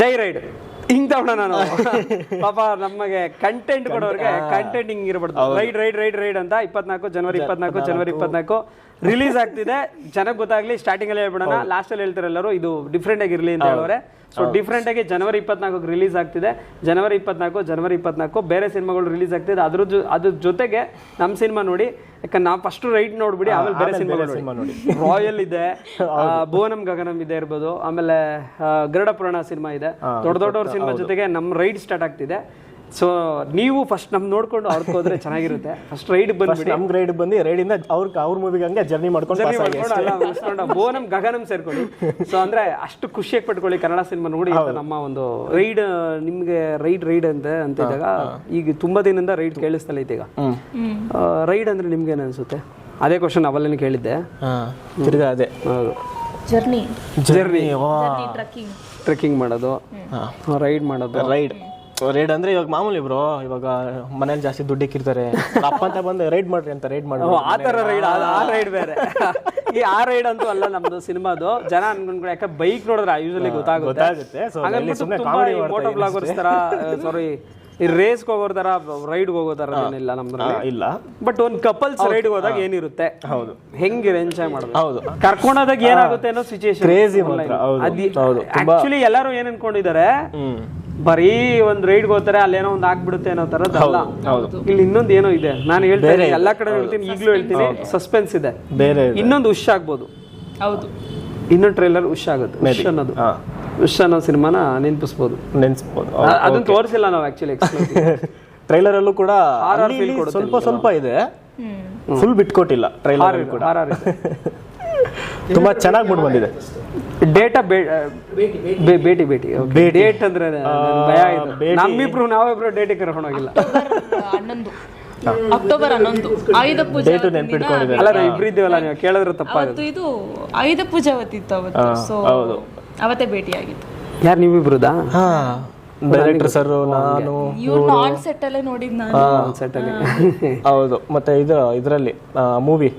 ಜೈ ride. ಹಿಂಗ್ ತಗೊಂಡ ನಾನು. ಪಾಪ ನಮಗೆ ಕಂಟೆಂಟ್ ಕೊಡೋರ್ಗೆ ಕಂಟೆಂಟ್ ಹಿಂಗ್ ಇರ್ಬಾರ್ದು ರೈಡ್ ರೈಡ್ ರೈಡ್ ರೈಡ್ ಅಂತ ಇಪ್ಪತ್ನಾಲ್ಕು ಜನವರಿ ಇಪ್ಪತ್ನಾಲ್ಕು. ಜನವರಿ ಇಪ್ಪತ್ನಾಲ್ಕು. ರಿಲೀಸ್ ಆಗ್ತಿದೆ. ಜನಕ್ಕೆ ಗೊತ್ತಾಗ್ಲಿ ಸ್ಟಾರ್ಟಿಂಗ್ ಅಲ್ಲಿ ಹೇಳ್ಬಿಡೋಣ. ಲಾಸ್ಟ್ ಅಲ್ಲಿ ಹೇಳ್ತಾರೆ ಎಲ್ಲರೂ ಇದು ಡಿಫ್ರೆಂಟ್ ಆಗಿರ್ಲಿ ಅಂತ ಹೇಳೋರೆ. ಸೊ ಡಿಫ್ರೆಂಟ್ ಆಗಿ ಜನವರಿ ಇಪ್ಪತ್ನಾಲ್ಕು ರಿಲೀಸ್ ಆಗ್ತಿದೆ. ಜನವರಿ ಇಪ್ಪತ್ನಾಲ್ಕು ಜನವರಿ ಇಪ್ಪತ್ನಾಲ್ಕು ಬೇರೆ ಸಿನಿಮಾಗಳು ರಿಲೀಸ್ ಆಗ್ತಿದೆ. ಅದ್ರ ಜೊ ಅದ್ರ ಜೊತೆಗೆ ನಮ್ಮ ಸಿನಿಮಾ ನೋಡಿ ಯಾಕಂದ್ರೆ ನಾವು ಫಸ್ಟ್ ರೈಟ್ ನೋಡ್ಬಿಡಿ ಆಮೇಲೆ ಬೇರೆ ಸಿನಿಮಾ ನೋಡಿ. ರಾಯಲ್ ಇದೆ ಭುವನಂ ಗಗನಂ ಇದೆ ಇರ್ಬೋದು ಆಮೇಲೆ ಗರುಡ ಪುರಾಣ ಸಿನಿಮಾ ಇದೆ. ದೊಡ್ಡ ದೊಡ್ಡವ್ರ ಸಿನಿಮಾ ಜೊತೆಗೆ ನಮ್ಮ ರೈಡ್ ಸ್ಟಾರ್ಟ್ ಆಗ್ತಿದೆ. ಸೊ ನೀವು ಫಸ್ಟ್ ನಮ್ ನೋಡ್ಕೊಂಡು ಅವ್ರಿಗೆ ಹೋದ್ರೆ ಚೆನ್ನಾಗಿರುತ್ತೆ. ಫಸ್ಟ್ ರೈಡ್ ಬಂದ್ಬಿಡಿ. ನಮ್ ರೈಡ್ ಬಂದು ರೈಡ್ ಇಂದ ಅವ್ರ ಅವ್ರ ಮೂವಿಗೆ ಹಂಗೆ ಜರ್ನಿ ಮಾಡ್ಕೊಂಡು ಓ ನಮ್ ಆಗಿ ಮಾಡ್ಕೊಂಡು ಅಲ್ಲ ಮುಗಿಸ್ಕೊಂಡು ಗಗನಂ ಸೇರ್ಕೊಳ್ಳಿ. ಸೊ ಅಂದ್ರೆ ಅಷ್ಟು ಖುಷಿಯಾಗಿ ಪಟ್ಕೊಳ್ಳಿ ಕನ್ನಡ ಸಿನಿಮಾ ನೋಡಿ ಅಂತ ನಮ್ಮ ಒಂದು ರೈಡ್ ನಿಮ್ಗೆ ರೈಡ್ ರೈಡ್ ಅಂತ ಅಂತ ಇದ್ದಾಗ ಈಗ ತುಂಬಾ ದಿನದಿಂದ ರೈಡ್ ಕೇಳಿಸ್ತಲ್ಲ ಈಗ ರೈಡ್ ಅಂದ್ರೆ ನಿಮ್ಗೆ ಏನ್ ಅನ್ಸುತ್ತೆ? ಅದೇ ಕ್ವಶನ್ ಅವಲ್ಲೇನೆ ಕೇಳಿದ್ದೆ. ಹಾ ತಿರ್ಗಾ ಅದೇ. ಹೌದು. ಜರ್ನಿ ಜರ್ನಿ ಟ್ರಕ್ಕಿಂಗ್ ಟ್ರೆಕ್ಕಿಂಗ್ ಮಾಡೋದು. ರೈಡ್ ಮಾಡೋದು. ರೈಡ್ ರೈಡ್ ಅಂದ್ರೆ ಇವಾಗ ಮಾಮೂಲಿ ಬ್ರೋ ಇವಾಗ ಮನೇಲಿ ಜಾಸ್ತಿ ದುಡ್ಡು ಇಕ್ಕಿರ್ತಾರೆ. ಅಪ್ಪ ಅಂತ ಬಂದು ರೈಡ್ ಮಾಡ್ರಿ ಅಂತ ರೈಡ್ ಮಾಡಿ ಆ ತರ ರೈಡ್ ಆ ರೈಡ್ ಬೇರೆ. ಈ ಆ ರೈಡ್ ಅಂತೂ ಅಲ್ಲ ನಮ್ದು ಸಿನಿಮಾದು. ಜನ ಅನ್ಕೊಂಡ್ರೆ ಯಾಕೆ ಬೈಕ್ ನೋಡಿದ್ರೆ ಯೂಶಲಿ ಗೊತ್ತಾಗುತ್ತೆ. ಮೋಟೋ ಬ್ಲಾಗರ್ಸ್ ತರ ಸಾರಿ ಈ ರೇಸ್ ಹೋಗೋರ್ ತರ ರೈಡ್ ಹೋಗೋ ತರ ಏನಿಲ್ಲ ನಮ್ದು ಇಲ್ಲ. ಬಟ್ ಒಂದ್ ಕಪಲ್ಸ್ ರೈಡ್ ಹೋದಾಗ ಏನಿರುತ್ತೆ? ಹೌದು. ಹೆಂಗಿರ ಎಂಜಾಯ್ ಮಾಡೋದು ಹೌದು. ಕರ್ಕೊಂಡೋದಾಗ ಏನಾಗುತ್ತೆ ಅನ್ನೋ ಸಿಚುಯೇಷನ್ ಕ್ರೇಜಿ ಆಕ್ಚುಲಿ ಎಲ್ಲರೂ ಏನ್ ಅನ್ಕೊಂಡಿದ್ದಾರೆ? ಬರೀ ಒಂದ್ ರೈಡ್ ಹೋಗ್ತಾರೆ ಅಲ್ಲೇನೋ ಒಂದ್ ಆಗ್ಬಿಡುತ್ತೆ ಅನ್ನೋ ತರದಲ್ಲ ಇಲ್ಲಿ ಇನ್ನೊಂದ್ ಏನೋ ಇದೆ. ನಾನು ಹೇಳ್ತೇನೆ ಎಲ್ಲಾ ಕಡೆ ಹೇಳ್ತೀನಿ ಈಗಲೂ ಹೇಳ್ತೀನಿ ಸಸ್ಪೆನ್ಸ್ ಇದೆ. ಬೇರೆ ಇನ್ನೊಂದು ಹುಷ್ ಆಗ್ಬೋದು. ಹೌದು. ಇನ್ನೊಂದು ಟ್ರೈಲರ್ ಹುಷ್ ಆಗುತ್ತೆ ಹುಷ್ ಅನ್ನೋದು. ಹುಷ್ ಅನ್ನೋ ಸಿನಿಮಾನ ನೆನ್ಪಿಸ್ಬೋದು. ನೆನ್ಸ್ಬೋದು ಅದನ್ನ ತೋರಿಸಿಲ್ಲ ನಾವು ಆಕ್ಚುಲಿ ಟ್ರೈಲರ್ ಅಲ್ಲೂ ಕೂಡ ಸ್ವಲ್ಪ ಸ್ವಲ್ಪ ಇದೆ. ಫುಲ್ ಬಿಟ್ಕೊಟ್ಟಿಲ್ಲ ಟ್ರೈಲರ್ ಕೂಡ. ಆರ್ ಆರ್ ತುಂಬಾ ಚೆನ್ನಾಗಿ ಮೂಡ್ ಬಂದಿದೆ. ಡೇಟಾ ಭೇಟಿ ಭೇಟಿ. ಡೇಟ್ ಅಂದ್ರೆ ನನ್ಗೆ ಭಯ ಆಯ್ತು ನಮ್ಮಿಬ್ರು ನಾವಿಬ್ರು ಡೇಟಿಗೆ ಕರ್ಕೊಂಡು ಹೋಗಿಲ್ಲ. ಅಕ್ಟೋಬರ್ ಹನ್ನೊಂದು. ಅಕ್ಟೋಬರ್ ಹನ್ನೊಂದು. ಆಯುಧ ಪೂಜೆ ಡೇಟು ಅಲ್ಲ ಇಬ್ರು ಇದ್ದೀವಲ್ಲ ನೀವು ಕೇಳಿದ್ರೆ ತಪ್ಪಾಗುತ್ತೆ ಇದು ಆಯುಧ ಪೂಜೆ ಅವತ್ತಿತ್ತು ಅವತ್ತು. ಸೊ ಅವತ್ತೇ ಭೇಟಿಯಾಗಿತ್ತು. ಯಾರು ನೀವಿಬ್ರುದಾ? ಹಾ ಡೈರೆಕ್ಟರ್ ಸರ್ ನಾನು ಆನ್ ಸೆಟ್ ಅಲ್ಲೇ ನೋಡಿದ್ ನಾನು. ಸೆಟಲ್ಲಿ ಹೌದು. ಮತ್ತೆ ಇದು ಇದರಲ್ಲಿ ಮೂವಿ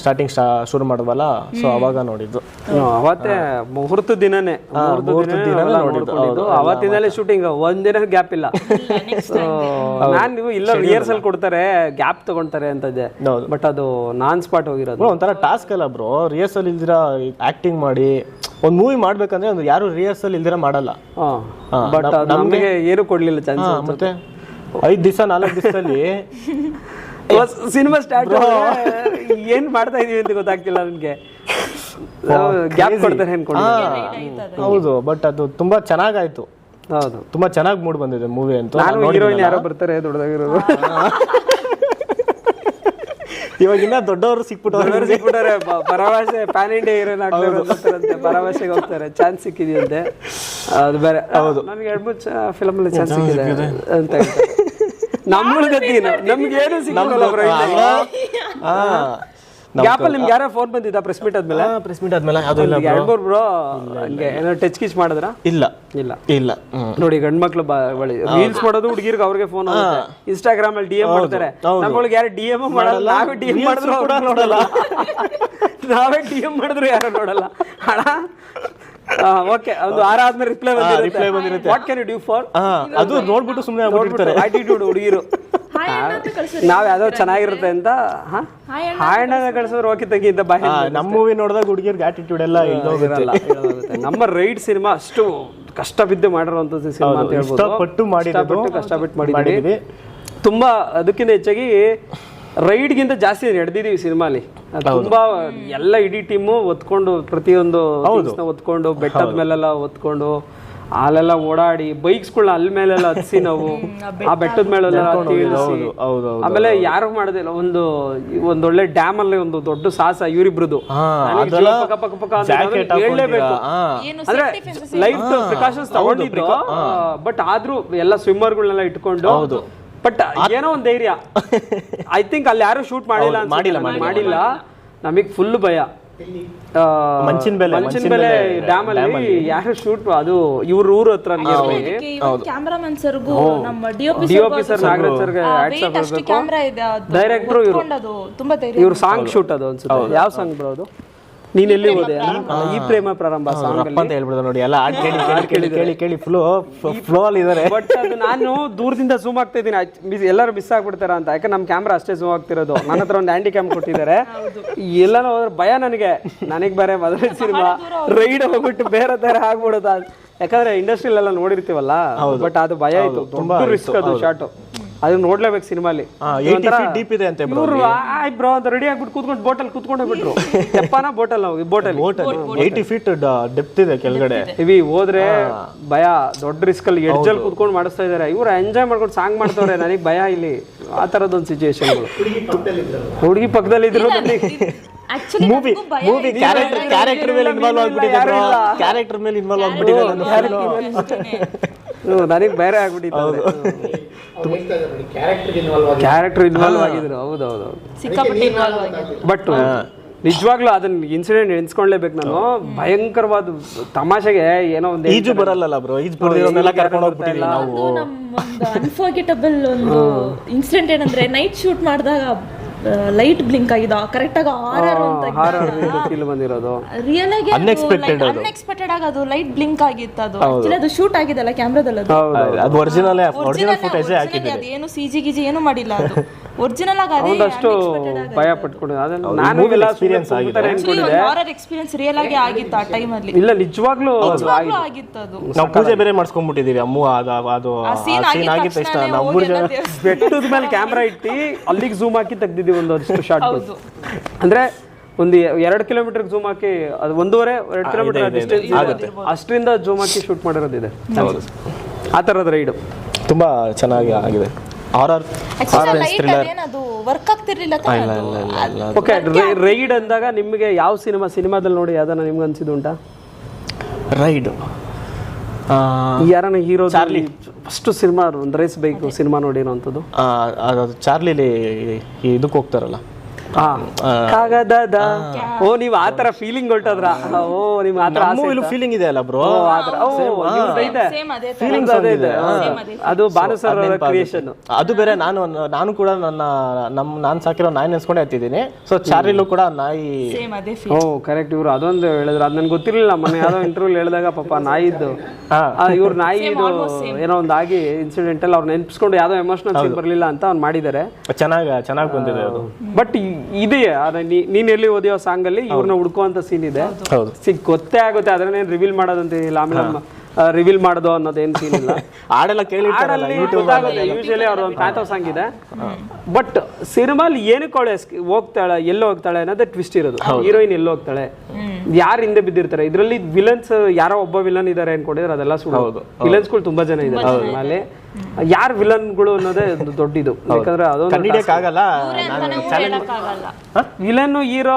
ಸ್ಟಾರ್ಟಿಂಗ್ ಶುರು ಮಾಡಿದ್ವಲ್ಲ ಸೊ ಅವಾಗ ನೋಡಿದ್ದು. ಅವತ್ತೇ ಮುಹೂರ್ತ ದಿನನೇ. ಮುಹೂರ್ತ ದಿನ ನೋಡ್ಕೊಂಡಿದ್ದು. ಅವತ್ತಿನಲ್ಲೇ ಶೂಟಿಂಗ್ ಒಂದಿನ ಗ್ಯಾಪ್ ಇಲ್ಲ. ನಾನ್ ನೀವು ಇಲ್ಲ ರಿಹರ್ಸಲ್ ಕೊಡ್ತಾರೆ ಗ್ಯಾಪ್ ತಗೊಂತಾರೆ ಅಂತದ್ದೆ. ಹೌದು. ಬಟ್ ಅದು ನಾನ್ ಸ್ಪಾಟ್ ಹೋಗಿರೋದು. ಒಂಥರ ಟಾಸ್ಕ್ ಅಲ್ಲ ಬ್ರೋ. ರಿಹರ್ಸಲ್ ಇಲ್ದಿರ ಆಕ್ಟಿಂಗ್ ಮಾಡಿ ಒಂದ್ ಮೂವಿ ಮಾಡ್ಬೇಕಂದ್ರೆ ಒಂದು ಯಾರು ರಿಹರ್ಸಲ್ ಇಲ್ದಿರ ಮಾಡಲ್ಲ. ಬಟ್ ನಮಗೆ ಏನು ಕೊಡ್ಲಿಲ್ಲ ಚಾನ್ಸ್ ಮತ್ತೆ ಐದ್ ದಿವಸ ನಾಲ್ಕು ದಿವಸದಲ್ಲಿ ಸಿನಿಮಾ ಸ್ಟಾರ್ಟ್ ಏನ್ ಮಾಡ್ತಾ ಇದೀವಿ ಅಂತ ಗೊತ್ತಾಗ್ತಿಲ್ಲ ನನ್ಗೆ. ಗ್ಯಾಪ್ ಕೊಡ್ತಾರೆ ಅನ್ಕೊಂಡು. ಹೌದು ಬಟ್ ಅದು ತುಂಬಾ ಚೆನ್ನಾಗಾಯ್ತು. ಹೌದು. ತುಂಬಾ ಚೆನ್ನಾಗಿ ಮೂಡ್ ಬಂದಿದೆ ಮೂವಿ ಅಂತ. ನಾನು ಹೀರೋಯಿನ್ ಯಾರೋ ಬರ್ತಾರೆ ದೊಡ್ಡದಾಗಿರೋದು ಇವಾಗ ಇನ್ನ ದೊಡ್ಡವರು ಸಿಕ್ಬಿಟ್ಟು ಸಿಕ್ಬಿಟ್ಟಾರೆ. ಪರಭಾಷೆ ಭರವಸೆ ಪ್ಯಾನ್ ಇಂಡಿಯಾ ಹೀರೋಯಿನ್ ಆಗ್ತಾರೆ ಪರಭಾಷೆಗೆ ಹೋಗ್ತಾರೆ. ಚಾನ್ಸ್ ಸಿಕ್ಕಿದೆಯಂತೆ. ಅದು ಬೇರೆ. ಹೌದು. ನನಗೆ ಎರಡು ಮೂರು ಫಿಲಮ್ ಅಲ್ಲಿ ಚಾನ್ಸ್ ಸಿಕ್ಕಿದೆ ಅಂತ ನಮ್ಮ ಗತಿ ನಮ್ಗೆ ಏನು ಸಿಕ್ಕಲ್ಲ ಗ್ಯಾಪ್ ಅಲ್ಲಿ ನಿಮ್ಗೆ ಯಾರೋ ಫೋನ್ ಬಂದಿದ್ದ ಪ್ರೆಸ್ ಮೀಟ್ ಆದ್ಮೇಲೆ? ಪ್ರೆಸ್ ಮೀಟ್ ಆದ್ಮೇಲೆ ಅದು ಇಲ್ಲ ಬ್ರೋ ಹಂಗೆ ಏನೋ ಟಚ್ ಕಿಚ್ ಮಾಡಿದ್ರ? ಇಲ್ಲ. ಇಲ್ಲ. ಇಲ್ಲ. ನೋಡಿ ಗಂಡ್ ಮಕ್ಳು ರೀಲ್ಸ್ ಮಾಡೋದು ಹುಡುಗಿರ್ಗೆ ಅವ್ರಿಗೆ ಫೋನ್ ಇನ್ಸ್ಟಾಗ್ರಾಮ್ ಅಲ್ಲಿ ಡಿ ಎಂ ಮಾಡ್ತಾರೆ. ನಮ್ಮೊಳಗೆ ಯಾರು ಡಿ ಎಂ ಮಾಡಲ್ಲ. ನಾವೇ ಡಿ ಎಂ ಮಾಡಿದ್ರು ಕೂಡ ನೋಡಲ್ಲ. ನಾವೇ ಡಿ ಎಂ ಮಾಡಿದ್ರು ಯಾರು ನೋಡಲ್ಲ. ಹಣ ಓಕೆ ಒಂದು ಆರ ಆದ್ಮೇಲೆ ರಿಪ್ಲೈ reply ಬಂದಿರುತ್ತೆ. What can you do for ಅದು ನೋಡ್ಬಿಟ್ಟು ಸುಮ್ಮನೆ ಆಗ್ಬಿಟ್ಟಿರ್ತಾರೆ. ಆಟಿಟ್ಯೂಡ್ ಹುಡುಗಿರು. ಹಾಯ್ ಅಣ್ಣ ಅಂತ ಕಳ್ಸೋದು ನಾವ್ ಯಾವ್ದೋ ಚೆನ್ನಾಗಿರುತ್ತೆ ಅಂತ ಹಾ? ಹಾಯ್ ಹಾಯ್ ಅಣ್ಣ ಕಳ್ಸಿದ್ರೆ ಓಕೆ ತೆಗಿ ಅಂತ ಬಾಯ್ ನಮ್ಮ ಮೂವಿ ನೋಡಿದಾಗ ಹುಡುಗಿರ್ಗೆ ಆಟಿಟ್ಯೂಡ್ ಎಲ್ಲ ಇಲ್ಲೋಗಿರಲ್ಲ. ನಮ್ಮ ರೈಟ್ ಸಿನಿಮಾ ಅಷ್ಟು ಕಷ್ಟ ಬಿದ್ದು ಮಾಡಿರುವಂತ ಸಿನಿಮಾ ಅಂತ ಹೇಳ್ಬೋದು. ಕಷ್ಟಪಟ್ಟು ಮಾಡಿರೋದು ಇಷ್ಟಪಟ್ಟು ಕಷ್ಟಪಟ್ಟು ಮಾಡಿದ್ವಿ ತುಂಬಾ ಅದಕ್ಕಿಂತ ಹೆಚ್ಚಾಗಿ ರೈಡ್ಗಿಂತ ಜಾಸ್ತಿ ನಡೆದಿದೀವಿ ಸಿನಿಮಾಲಿ. ತುಂಬಾ ಎಲ್ಲ ಇಡೀ ಟೀಮು ಒತ್ಕೊಂಡು ಪ್ರತಿಯೊಂದು ಒತ್ಕೊಂಡು ಬೆಟ್ಟದ ಮೇಲೆಲ್ಲ ಒತ್ಕೊಂಡು ಅಲ್ಲೆಲ್ಲ ಓಡಾಡಿ ಬೈಕ್ಸ್ಗಳನ್ನ ಅಲ್ಲಿ ಮೇಲೆಲ್ಲ ಹತ್ಸಿ ನಾವು ಆ ಬೆಟ್ಟದ ಮೇಲೆಲ್ಲ ಹೌದು ಆಮೇಲೆ ಯಾರು ಮಾಡೋದಿಲ್ಲ ಒಂದು ಒಂದೊಳ್ಳೆ ಡ್ಯಾಮ್ ಅಲ್ಲಿ ಒಂದು ದೊಡ್ಡ ಸಾಹಸ ಇವರಿಬ್ರದ್ದು. ಪಕ್ಕ ಪಕ್ಕ ಪಕ್ಕ ಹೇಳ್ಲೇಬೇಕು ಏನು ಅಂದ್ರೆ ಲೈಫ್ ಪ್ರಿಕಾಷನ್ಸ್ ತಗೊಂಡಿದ್ರು ಬಟ್ ಆದ್ರೂ ಎಲ್ಲ ಸ್ವಿಮ್ಮರ್ಗಳನ್ನೆಲ್ಲ ಇಟ್ಕೊಂಡು ಬಟ್ ಏನೋ ಒಂದ್ ಧೈರ್ಯ. ಐ ಥಿಂಕ್ ಅಲ್ಲಿ ಯಾರು ಶೂಟ್ ಮಾಡಿಲ್ಲ ಅನ್ಸುತ್ತೆ. ಮಾಡಿಲ್ಲ, ಮಾಡಿಲ್ಲ ನಮಗ್ ಫುಲ್ ಭಯ. ಆ, ಮಂಚಿನ ಬೆಲೆ, ಮಂಚಿನ ಬೆಲೆ ಡ್ಯಾಮ್ ಅಲ್ಲಿ ಯಾರು ಶೂಟ್ ಅದು ಇವ್ರ ಊರ ಹತ್ರ ಕ್ಯಾಮ್ರಾಮನ್ ಸರ್ಗೂ ನಮ್ಮ DOP D O P sir Nagaraj ಸರ್ಗೆ ಹ್ಯಾಟ್ಸ್ ಅಷ್ಟು ಕ್ಯಾಮ್ರಾ ಇದೆ ಅದು ಡೈರೆಕ್ಟ್ರು ಇವರು. ತುಂಬಾ ಧೈರ್ಯ ಇವ್ರ ಸಾಂಗ್ ಶೂಟ್ ಅದು ಅನ್ಸುತ್ತೆ. ಯಾವ ಸಾಂಗ್ ಬ್ರೋ ಅದು? ನೀನ್ ಎಲ್ಲಿ ಹೋದೆ ಈ ಪ್ರೇಮ ಪ್ರಾರಂಭ ಸಾಂಗ್ ಅಂತ ಹೇಳ್ಬಿಡ್ದ ನೋಡಿ ಎಲ್ಲ ಹಾಡ್ ಕೇಳಿ ಕೇಳಿ ಕೇಳಿ ಕೇಳಿ ಕೇಳಿ ಫ್ಲೋ ಫ್ಲೋ ಅಲ್ಲಿ ಇದಾರೆ ಬಟ್ ಅದು ನಾನು ದೂರದಿಂದ ಝೂಮ್ ಆಗ್ತಾ ಇದ್ದೀನಿ. ಎಲ್ಲರೂ ಮಿಸ್ ಆಗ್ಬಿಡ್ತಾರ ಅಂತ. ಯಾಕಂದ್ರೆ ನಮ್ಮ ಕ್ಯಾಮ್ರಾ ಅಷ್ಟೇ ಝೂಮ್ ಆಗ್ತಿರೋದು. ನನ್ನ ಹತ್ರ ಒಂದು ಹ್ಯಾಂಡಿ ಕ್ಯಾಮ್ ಕೊಟ್ಟಿದ್ದಾರೆ. ಎಲ್ಲಾನು ಹೋದ್ರೆ ಭಯ ನನಗೆ. ನನಗೆ ಬೇರೆ ಮದುವೆ ಸಿನಿಮಾ ರೈಡ್ ಹೋಗ್ಬಿಟ್ಟು ಬೇರೆ ತರ ಆಗ್ಬಿಡೋದು ಯಾಕಂದ್ರೆ ಇಂಡಸ್ಟ್ರಿಲ್ ಎಲ್ಲ ನೋಡಿರ್ತೀವಲ್ಲ? ಬಟ್ ಅದು ಭಯ ಆಯ್ತು ತುಂಬಾ ರಿಸ್ಕ್ ಅದು ಶಾರ್ಟ್ ಅದು ನೋಡ್ಲೇಬೇಕು ಸಿನಿಮಾಲಿ. ಏಯ್ಟಿ ಫೀಟ್ ಡೀಪ್ ಇದೆ ಅಂತ ಬ್ರೋ ಇವ್ರು ಆಯ್ ಬ್ರೋ ಅಂತ ರೆಡಿ ಆಗ್ಬಿಟ್ಟು ಕೂತ್ಕೊಂಡು ಬೋಟಲ್ ಕೂತ್ಕೊಂಡೇ ಬಿಟ್ರು ತೆಪ್ಪನ ಬೋಟಲ್ ನಾವು ಬೋಟಲ್ ಏಯ್ಟಿ ಫೀಟ್ ಡೆಪ್ತ್ ಇದೆ ಕೆಳಗಡೆ. ಇವಿ ಹೋದ್ರೆ ಭಯ ದೊಡ್ಡ ರಿಸ್ಕ್ ಅಲ್ಲಿ ಎಡ್ಜಲ್ ಕುತ್ಕೊಂಡು ಮಾಡಿಸ್ತಾ ಇದಾರೆ. ಇವ್ರು ಎಂಜಾಯ್ ಮಾಡ್ಕೊಂಡು ಸಾಂಗ್ ಮಾಡ್ತವ್ರೆ ನನಗೆ ಭಯ ಇಲ್ಲಿ. ಆ ತರದೊಂದು ಸಿಚುಯೇಷನ್ಗಳು ಹುಡುಗಿ ಪಕ್ಕದಲ್ಲಿ ಇದ್ರು ನನಗೆ. ಮೂವಿ ಮೂವಿ ಕ್ಯಾರೆಕ್ಟರ್ ಕ್ಯಾರೆಕ್ಟರ್ ಮೇಲೆ ಇನ್ವಾಲ್ವ್ ಆಗ್ಬಿಟ್ಟಿದೆ ಬ್ರೋ ಕ್ಯಾರೆಕ್ಟರ್ ಮೇಲೆ ಇನ್ವಾಲ್ವ್ ಆಗ್ಬಿಟ್ಟಿದೆ ನನ್ನ ನನಗೆ ಬೇರೆ ಆಗ್ಬಿಟ್ಟಿತ್ತು ಕ್ಯಾರೆಕ್ಟರ್ ಇನ್ವಾಲ್ವ್ ಆಗಿದ್ರು. ಹೌದು ಹೌದು ಸಿಕ್ಕಾಪಟ್ಟೆ ಇನ್ವಾಲ್ವ್ ಬಟ್ ನಿಜವಾಗ್ಲೂ ಅದನ್ನ ಇನ್ಸಿಡೆಂಟ್ ಎನ್ಸ್ಕೊಳ್ಲೇಬೇಕು ನಾನು. ಭಯಂಕರವಾದ ತಮಾಷೆಗೆ ಏನೋ ಒಂದು ಈಜು ಬರಲ್ಲ ಬ್ರೋ ಈಜು ಬರ್ದಿರೋನೆಲ್ಲ ಕರ್ಕೊಂಡು ಹೋಗ್ಬಿಟ್ಟಿಲ್ಲ ನಾವು. ಅನ್ಫರ್ಗೆಟಬಲ್ ಒಂದು ಇನ್ಸಿಡೆಂಟ್ ಏನಂದ್ರೆ ನೈಟ್ ಶೂಟ್ ಮಾಡಿದಾಗ ಲೈಟ್ ಬ್ಲಿಂಕ್ ಆಗಿದೆ. ಕರೆಕ್ಟ್ ಆಗಿ ಆರ್ ಅಂತ ಬಂದಿರೋದು. ರಿಯಲ್ ಆಗಿ ಅನ್ಎಕ್ಸ್ಪೆಕ್ಟೆಡ್ ಅದು. ಅನ್ಎಕ್ಸ್ಪೆಕ್ಟೆಡ್ ಆಗಿ ಅದು ಲೈಟ್ ಬ್ಲಿಂಕ್ ಆಗಿತ್ತು ಅದು. ಆಕ್ಚುಲಿ ಅದು ಶೂಟ್ ಆಗಿದೆಲ್ಲ ಕ್ಯಾಮ್ರಾದಲ್ಲಿ ಅದು ಹೌದು ಅದು ಒರಿಜಿನಲ್ ಒರಿಜಿನಲ್ ಫುಟೇಜ್ ಹಾಕಿದ್ದಾರೆ. ಏನು ಸಿಜಿ ಗಿಜಿ ಏನು ಮಾಡಿಲ್ಲ ಅದು. ಒರಿಜಿನಲ್ ಆಗಿ ಅದೇ ಒಂದಷ್ಟು ಭಯ ಪಟ್ಕೊಂಡು ಅದನ್ನ ನಾನು experience ಆಗಿದೆ. ಹಾರರ್ ಎಕ್ಸ್ಪೀರಿಯನ್ಸ್ ರಿಯಲ್ ಆಗಿ ಆಗಿತ್ತು ಆ ಟೈಮ್ ಅಲ್ಲಿ. ಇಲ್ಲ ನಿಜವಾಗ್ಲೂ ನಿಜವಾಗ್ಲೂ ಆಗಿತ್ತು ಅದು. ನಾವು ಪೂಜೆ ಬೇರೆ ಮಾಡಿಸ್ಕೊಂಡ್ಬಿಟ್ಟಿದೀವಿ. ಅಮ್ಮ ಅದು ಅದು ಆ ಸೀನ್ ಸೀನ್ ಆಗಿದ ಆಗಿದ ತಕ್ಷಣ ತಕ್ಷಣ ನಾವು ಮೂರು ಜನ ಬೆಟ್ಟದ ಮೇಲೆ ಕ್ಯಾಮ್ರಾ ಇಟ್ಟು ಅಲ್ಲಿಗೆ ಝೂಮ್ ಹಾಕಿ ತೆಗ್ದಿದ್ದೀವಿ ಒಂದಷ್ಟು ಶಾರ್ಟ್ ಹೌದು. ಅಂದ್ರೆ ಒಂದು ಎರಡು ಕಿಲೋಮೀಟರ್ ಝೂಮ್ ಹಾಕಿ ಅದು ಒಂದೂವರೆ ಎರಡು ಕಿಲೋಮೀಟರ್ ಆಗುತ್ತೆ. ಅಷ್ಟರಿಂದ ಝೂಮ್ ಹಾಕಿ ಶೂಟ್ ಮಾಡಿರೋದಿದೆ. ಆ ಥರದ ರೈಡು ತುಂಬಾ ಚೆನ್ನಾಗಿ ಆಗಿದೆ. ಅದೇನದು ವರ್ಕ್ ಆಗ್ತಿರ್ಲಿಲ್ಲ ತಾನೇ ಓಕೆ ರೈಡ್ ಅಂದಾಗ ನಿಮಗೆ ಯಾವ ಸಿನಿಮಾ ಸಿನಿಮಾದಲ್ಲಿ ನೋಡಿ ಯಾವ್ದಾನ ನಿಮ್ಗೆ ಅನ್ಸಿದ್ದು ಉಂಟಾ? ರೈಡ್ ಯಾರನ್ನ ಹೀರೋ ಫಸ್ಟ್ ಸಿನಿಮಾ ಒಂದು ರೇಸ್ ಬೈಕ್ ಸಿನಿಮಾ ನೋಡಿರೋಂಥದ್ದು ಅದು. ಚಾರ್ಲಿಲಿ ಇದಕ್ಕೆ ಹೋಗ್ತಾರಲ್ಲ. ಕಾಗದದ ಓ ನೀವ್ ಆ ತರ ಫೀಲಿಂಗ್ ಹೊರಟದ್ರ? ಓ ನಿಮ್ ಆ ಥರ ಆಸೆ ಮೂವಿಲು ಫೀಲಿಂಗ್ ಇದೆ ಅಲ್ಲ ಬ್ರೋ ಓ, ಆ ಥರ. ಓ, ಇವ್ರ್ದು ಐತೆ. Same ಅದೇ ತರ. Feelings ಅದೇ ಇದೆ. ಅದು ಭಾನು ಸರ್ ಅವರ ಕ್ರಿಯೇಷನ್ ಅದು ಬೇರೆ ನಾನು ನಾನು ಕೂಡ ನನ್ನ ನಮ್ ನಾನ್ ಸಾಕಿರೋ ನಾಯಿ ನೆನ್ಸ್ಕೊಂಡೆ ಹತ್ತಿದ್ದೀನಿ ಸೊ ಚಾರ್ಲಿಲು ಕೂಡ ನಾಯಿ. ಓ ಕರೆಕ್ಟ್ ಇವ್ರು. ಅದೊಂದು ಹೇಳಿದ್ರು. ಅದ್ ನನ್ಗೆ ಗೊತ್ತಿರಲಿಲ್ಲ. ಮೊನ್ನೆ ಯಾವ್ದೋ ಇಂಟರ್ವ್ಯೂ ಹೇಳಿದಾಗ ಪಾಪ ನಾಯಿ ಇದ್ದು. ಇವ್ರ ನಾಯಿ ಇದು ಏನೋ ಒಂದು ಆಗಿ ಇನ್ಸಿಡೆಂಟ್ ಅಲ್ಲಿ ಅವ್ರು ನೆನ್ಪಿಸ್ಕೊಂಡು ಯಾವ್ದೋ ಎಮೋಷನಲ್ ಬರ್ಲಿಲ್ಲ ಬರಲಿಲ್ಲ ಅಂತ ಅವ್ನು ಮಾಡಿದ್ದಾರೆ. ಚೆನ್ನಾಗಿ ಚೆನ್ನಾಗಿ ಬಂದಿದೆ ಅದು. ಬಟ್ ಇದೆಯೇ? ಅದ ನೀ- ನೀನ್ ಎಲ್ಲಿ ಓದಿಯೋ ಸಾಂಗ್ ಅಲ್ಲಿ ಇವ್ರನ್ನ ಹುಡ್ಕುವಂತ ಸೀನ್ ಇದೆ. ಸಿಕ್ ಸಿಗ್ ಗೊತ್ತೇ ಆಗುತ್ತೆ. ಅದನ್ನೇನು ರಿವೀಲ್ ಮಾಡೋದಂತ ಇಲ್ಲ ಆಮೇಲೆ ರಿವೀಲ್ ಮಾಡೋದು ಅನ್ನೋದೇನ್ ಸೀನ್ ಇಲ್ಲ. ಹಾಡೆಲ್ಲ ಕೇಳಿ ಯೂಶಲಿ ಅವ್ರ ಒಂದು ಪ್ಯಾಥೋ ಸಾಂಗ್ ಇದೆ ಬಟ್ ಸಿನಿಮಾಲಿ ಏನಕ್ಕೆ ಅವಳು ಹೋಗ್ತಾಳೆ ಎಲ್ಲಿ ಹೋಗ್ತಾಳೆ ಅನ್ನೋದೇ ಟ್ವಿಸ್ಟ್ ಇರೋದು. ಹೀರೋಯಿನ್ ಎಲ್ಲಿ ಹೋಗ್ತಾಳೆ? ಯಾರು ಹಿಂದೆ ಬಿದ್ದಿರ್ತಾರೆ? ಇದರಲ್ಲಿ ವಿಲನ್ಸ್ ಯಾರೋ ಒಬ್ಬ ವಿಲನ್ ಇದಾರೆ ಅನ್ಕೊಂಡಿದ್ರೆ ಅದೆಲ್ಲ ಸುಳ್ಳು. ವಿಲನ್ಸ್ಗಳು ತುಂಬಾ ಜನ ಇದ್ದಾರೆ ಸಿನಿಮಾಲಿ. ಯಾರು ವಿಲನ್ಗಳು ಅನ್ನೋದೇ ಒಂದು ದೊಡ್ಡದು. ಯಾಕಂದ್ರೆ ಅದೊಂದು ಆಗಲ್ಲ. ವಿಲನ್ ಹೀರೋ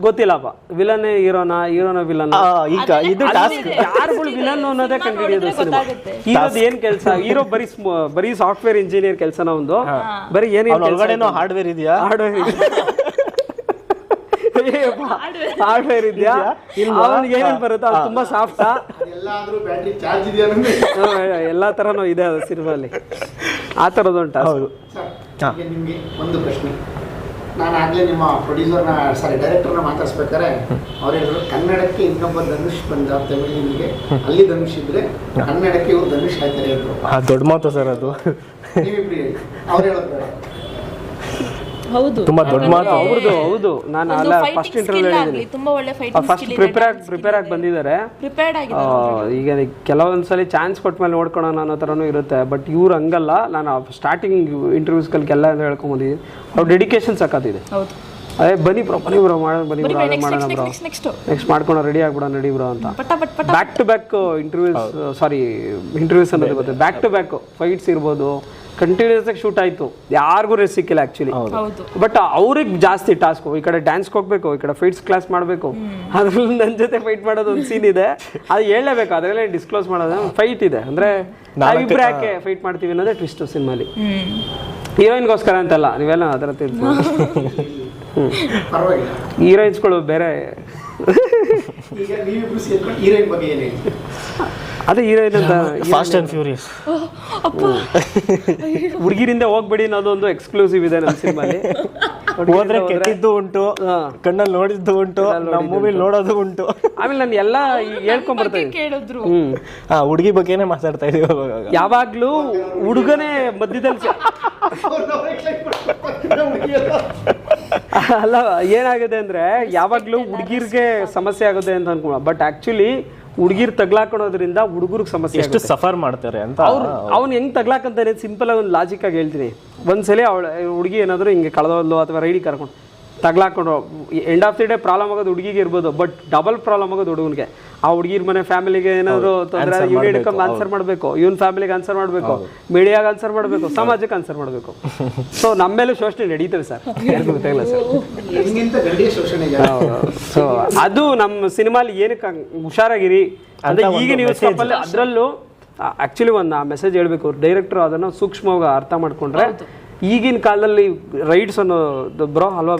ಗೊತ್ತಿಲ್ಲಪ್ಪ ವಿಲನ್ ಹೀರೋನ ಹೀರೋನ ವಿಲನ್? ಈಗ ಇದು ಟಾಸ್ಕ್ ಯಾರುಗಳು ವಿಲನ್ ಅನ್ನೋದೇ ಕಂಡುಹಿಡಿಯೋದು ಸಿನಿಮಾ. ಹೀರೋದು ಏನ್ ಕೆಲಸ? ಹೀರೋ ಬರೀ ಸ್ಮ- ಬರೀ ಸಾಫ್ಟ್ವೇರ್ ಇಂಜಿನಿಯರ್ ಕೆಲಸನ ಒಂದು. ಬರೀ ಏನ್ ಹಾರ್ಡ್ವೇರ್ ಇದೆಯಾ ಹಾರ್ಡ್ವೇರ್ ಇದೆಯಾ? ಹಾರ್ಡ್ವೇರ್ ಇದೆಯಾ? ಅವನಿಗೆ ಏನೇನ್ ಬರುತ್ತೆ ಅದು ತುಂಬಾ ಸಾಫ್ಟಾ ಎಲ್ಲಾದ್ರೂ ಬ್ಯಾಟ್ರಿ ಚಾರ್ಜ್ ಇದೆಯಾ ನಮ್ಗೆ ಎಲ್ಲಾ ತರನು ಇದೆ ಅದು ಸಿನಿಮಾಲಿ ಆ ತರದೊಂಟ ಹೌದು. ಈಗ ನಿಮ್ಗೆ ಒಂದು ಪ್ರಶ್ನೆ. ನಾನು ಆಗ್ಲೇ ನಿಮ್ಮ ಪ್ರೊಡ್ಯೂಸರ್ನ ಸಾರಿ ಡೈರೆಕ್ಟರ್ನ ಮಾತಾಡ್ಸ್ಬೇಕಾರೆ ಅವ್ರು ಹೇಳಿದ್ರು ಕನ್ನಡಕ್ಕೆ ಇನ್ನೊಬ್ಬ ಧನುಷ್ ಬಂದ ತಮಿಳಿಗೆ. ಅಲ್ಲಿ ಧನುಷ್ ಇದ್ರೆ ಕನ್ನಡಕ್ಕೆ ಇವ್ರು ಧನುಷ್ ಆಯ್ತಾರೆ ಹೇಳಿದ್ರು. ಆ, ದೊಡ್ಡ ಮಾತು ಸರ್ ಅದು. ಅವ್ರು ಹೇಳಿದ್ರು ಹೌದು. ತುಂಬಾ ದೊಡ್ಡ ಮಾತು. ಹೌದು ಹೌದು. ನಾನು ಅಲ್ಲ ಫಸ್ಟ್ ಇಂಟರ್ವ್ಯೂ ಹೇಳಿದ್ದೀನಿ ತುಂಬಾ ಒಳ್ಳೆ ಫೈಟಿಂಗ್ ಫಸ್ಟ್ ಪ್ರಿಪೇರ್ ಆಗಿ ಪ್ರಿಪೇರ್ ಆಗಿ ಬಂದಿದ್ದಾರೆ. ಪ್ರಿಪೇರ್ಡ್ ಆಗಿದೆ ಈಗ ಈಗ ಕೆಲವೊಂದ್ಸಲಿ ಚಾನ್ಸ್ ಕೊಟ್ಟ ಮೇಲೆ ನೋಡ್ಕೊಳ್ಳೋಣ ಅನ್ನೋ ಥರನೂ ಇರುತ್ತೆ. ಬಟ್ ಇವ್ರು ಹಂಗಲ್ಲ. ನಾನು ಸ್ಟಾರ್ಟಿಂಗ್ ಇಂಟರ್ವ್ಯೂಸ್ಗಳಿಗೆಲ್ಲ ಹೇಳ್ಕೊಂಬಂದಿದ್ದೀನಿ ಅವ್ರ ಡೆಡಿಕೇಶನ್ ಸಕ್ಕತ್ತಿದೆ ಹೌದು. ಅದೇ ಬನ್ನಿ ಬ್ರೋ ಬನ್ನಿ ಬ್ರೋ ಮಾಡೋಣ ಬನ್ನಿ ಬ್ರೋ ಅದೇ ಮಾಡೋಣ ಬ್ರೋ. ನೆಕ್ಸ್ಟ್ ಮಾಡ್ಕೊಂಡು ರೆಡಿ ಆಗ್ಬಿಡೋಣ ನಡಿ ಬ್ರೋ ಅಂತ. Back to back interviews sorry interviews ಅನ್ನೋದು ಬರುತ್ತೆ ಬ್ಯಾಕ್ ಟು ಬ್ಯಾಕ್ ಫೈಟ್ಸ್ ಇರ್ಬೋದು. ಕಂಟಿನ್ಯೂಸ್ ಆಗಿ ಶೂಟ್ ಆಯ್ತು. ಯಾರಿಗೂ ರೆಸ್ಟ್ ಸಿಕ್ಕಿಲ್ಲ ಆಕ್ಚುಲಿ ಹೌದು. ಬಟ್ ಅವ್ರಿಗೆ ಜಾಸ್ತಿ ಟಾಸ್ಕ್ ಈ ಕಡೆ ಡ್ಯಾನ್ಸ್ ಹೋಗ್ಬೇಕು ಈ ಕಡೆ ಫೈಟ್ಸ್ ಕ್ಲಾಸ್ ಮಾಡಬೇಕು. ಅದ್ರಲ್ಲಿ ನನ್ನ ಜೊತೆ ಫೈಟ್ ಮಾಡೋದು ಒಂದು ಸೀನ್ ಇದೆ. ಅದು ಹೇಳಲೇಬೇಕು ಅದರಲ್ಲೇ ಡಿಸ್ಕ್ಲೋಸ್ ಮಾಡೋದು. ಫೈಟ್ ಇದೆ. ಅಂದ್ರೆ ಅಭಿಪ್ರಾಯಕ್ಕೆ ಯಾಕೆ ಫೈಟ್ ಮಾಡ್ತೀವಿ ಅನ್ನೋದೇ ಟ್ವಿಸ್ಟ್ ಸಿನಿಮಾಲಿ ಹೀರೋಯಿನ್ಗೋಸ್ಕರ ಅಂತಲ್ಲ ನೀವೆಲ್ಲ ಅದರ ಹೀರೋಯಿನ್ಸ್ಗಳು ಬೇರೆ. ಅದೇ ಹೀರೋಯಿನ್ ಅಂತ ಫಾಸ್ಟ್ ಅಂಡ್ ಫ್ಯೂರಿಯಸ್ ಅಪ್ಪ. ಹುಡುಗಿರಿಂದ ಹೋಗ್ಬೇಡಿ ಅನ್ನೋದೊಂದು ಎಕ್ಸ್ಕ್ಲೂಸಿವ್ ಇದೆ ನಮ್ಮ ಸಿನಿಮಾಲಿ ಹೋದ್ರೆ ಕೆಟ್ಟಿದ್ದು ಉಂಟು ಕಣ್ಣಲ್ಲಿ ನೋಡಿದ್ದು ಉಂಟು ನಮ್ಮ ಮೂವಿ ನೋಡೋದು ಉಂಟು. ಆಮೇಲೆ ನಾನು ಎಲ್ಲ ಹೇಳ್ಕೊಂಡ್ ಬರ್ತಾ ಕೇಳಿದ್ರು. ಹ್ಮ್. ಹಾ ಹುಡುಗಿ ಬಗ್ಗೆನೇ ಮಾತಾಡ್ತಾ ಇದೀವಿ ಯಾವಾಗ್ಲೂ ಹುಡುಗನೇ ಮಧ್ಯದಲ್ಲಿ ಅಲ್ಲ ಏನಾಗುತ್ತೆ ಅಂದ್ರೆ ಯಾವಾಗ್ಲೂ ಹುಡುಗಿರ್ಗೆ ಸಮಸ್ಯೆ ಆಗುತ್ತೆ ಅಂತ ಅನ್ಕೊಳ ಬಟ್ ಆಕ್ಚುಲಿ ಹುಡುಗಿರ್ ತಗ್ಲಾಕೊಳೋದ್ರಿಂದ ಹುಡುಗರಿಗೆ ಸಮಸ್ಯೆ ಎಷ್ಟು ಸಫರ್ ಮಾಡ್ತಾರೆ ಅಂತ ಅವ್ರು ಅವ್ನ್ ಹೆಂಗ್ ತಗ್ಲಾಕಂತಾನೆ? ಸಿಂಪಲ್ ಆಗಿ ಒಂದು ಲಾಜಿಕ್ ಆಗಿ ಹೇಳ್ತೀನಿ. ಒಂದ್ಸಲ ಅವಳ ಹುಡುಗಿ ಏನಾದ್ರು ಹಿಂಗೆ ಕಳೆದೋದ್ಲು ಅಥವಾ ರೈಡಿ ಕರ್ಕೊಂಡು ತಗ್ಲಾಕೊಂಡು end of the day problem ಆಗೋದು ಹುಡುಗಿಗೆ ಇರ್ಬೋದು ಬಟ್ ಡಬಲ್ ಪ್ರಾಬ್ಲಮ್ ಆಗೋದು ಹುಡುಗನಿಗೆ. ಆ ಹುಡುಗಿರ್ ಮನೆ ಫ್ಯಾಮಿಲಿಗೆ ಏನಾದ್ರು ತೊಂದರೆ ಇವ್ನ ಹಿಡ್ಕೊಂಡು ಆನ್ಸರ್ ಮಾಡಬೇಕು ಇವನ್ ಫ್ಯಾಮಿಲಿಗೆ ಆನ್ಸರ್ ಮಾಡಬೇಕು ಮೀಡಿಯಾಗ ಆನ್ಸರ್ ಮಾಡಬೇಕು ಸಮಾಜಕ್ಕೆ ಆನ್ಸರ್ ಮಾಡಬೇಕು. ಸೊ ನಮ್ಮ ಮೇಲೂ ಶೋಷಣೆ ನಡೀತವೆ ಸರ್. ಗೊತ್ತಾಗಲ್ಲ ಸರ್. ಸೊ ಅದು ನಮ್ಮ ಸಿನಿಮಾಲಿ ಏನಕ್ಕೆ ಹುಷಾರಾಗಿರಿ? ಅಂದ್ರೆ ಈಗಿನ ನೀವು ಅದರಲ್ಲೂ ಆಕ್ಚುಲಿ ಒಂದು ಆ ಮೆಸೇಜ್ ಹೇಳ್ಬೇಕು. ಡೈರೆಕ್ಟರ್ ಅದನ್ನ ಸೂಕ್ಷ್ಮವಾಗಿ ಅರ್ಥ ಮಾಡ್ಕೊಂಡ್ರೆ ಈಗಿನ ಕಾಲದಲ್ಲಿ ರೈಡ್ಸ್ ಅನ್ನೋ ಬ್ರೋ ಅಲ್ವಾ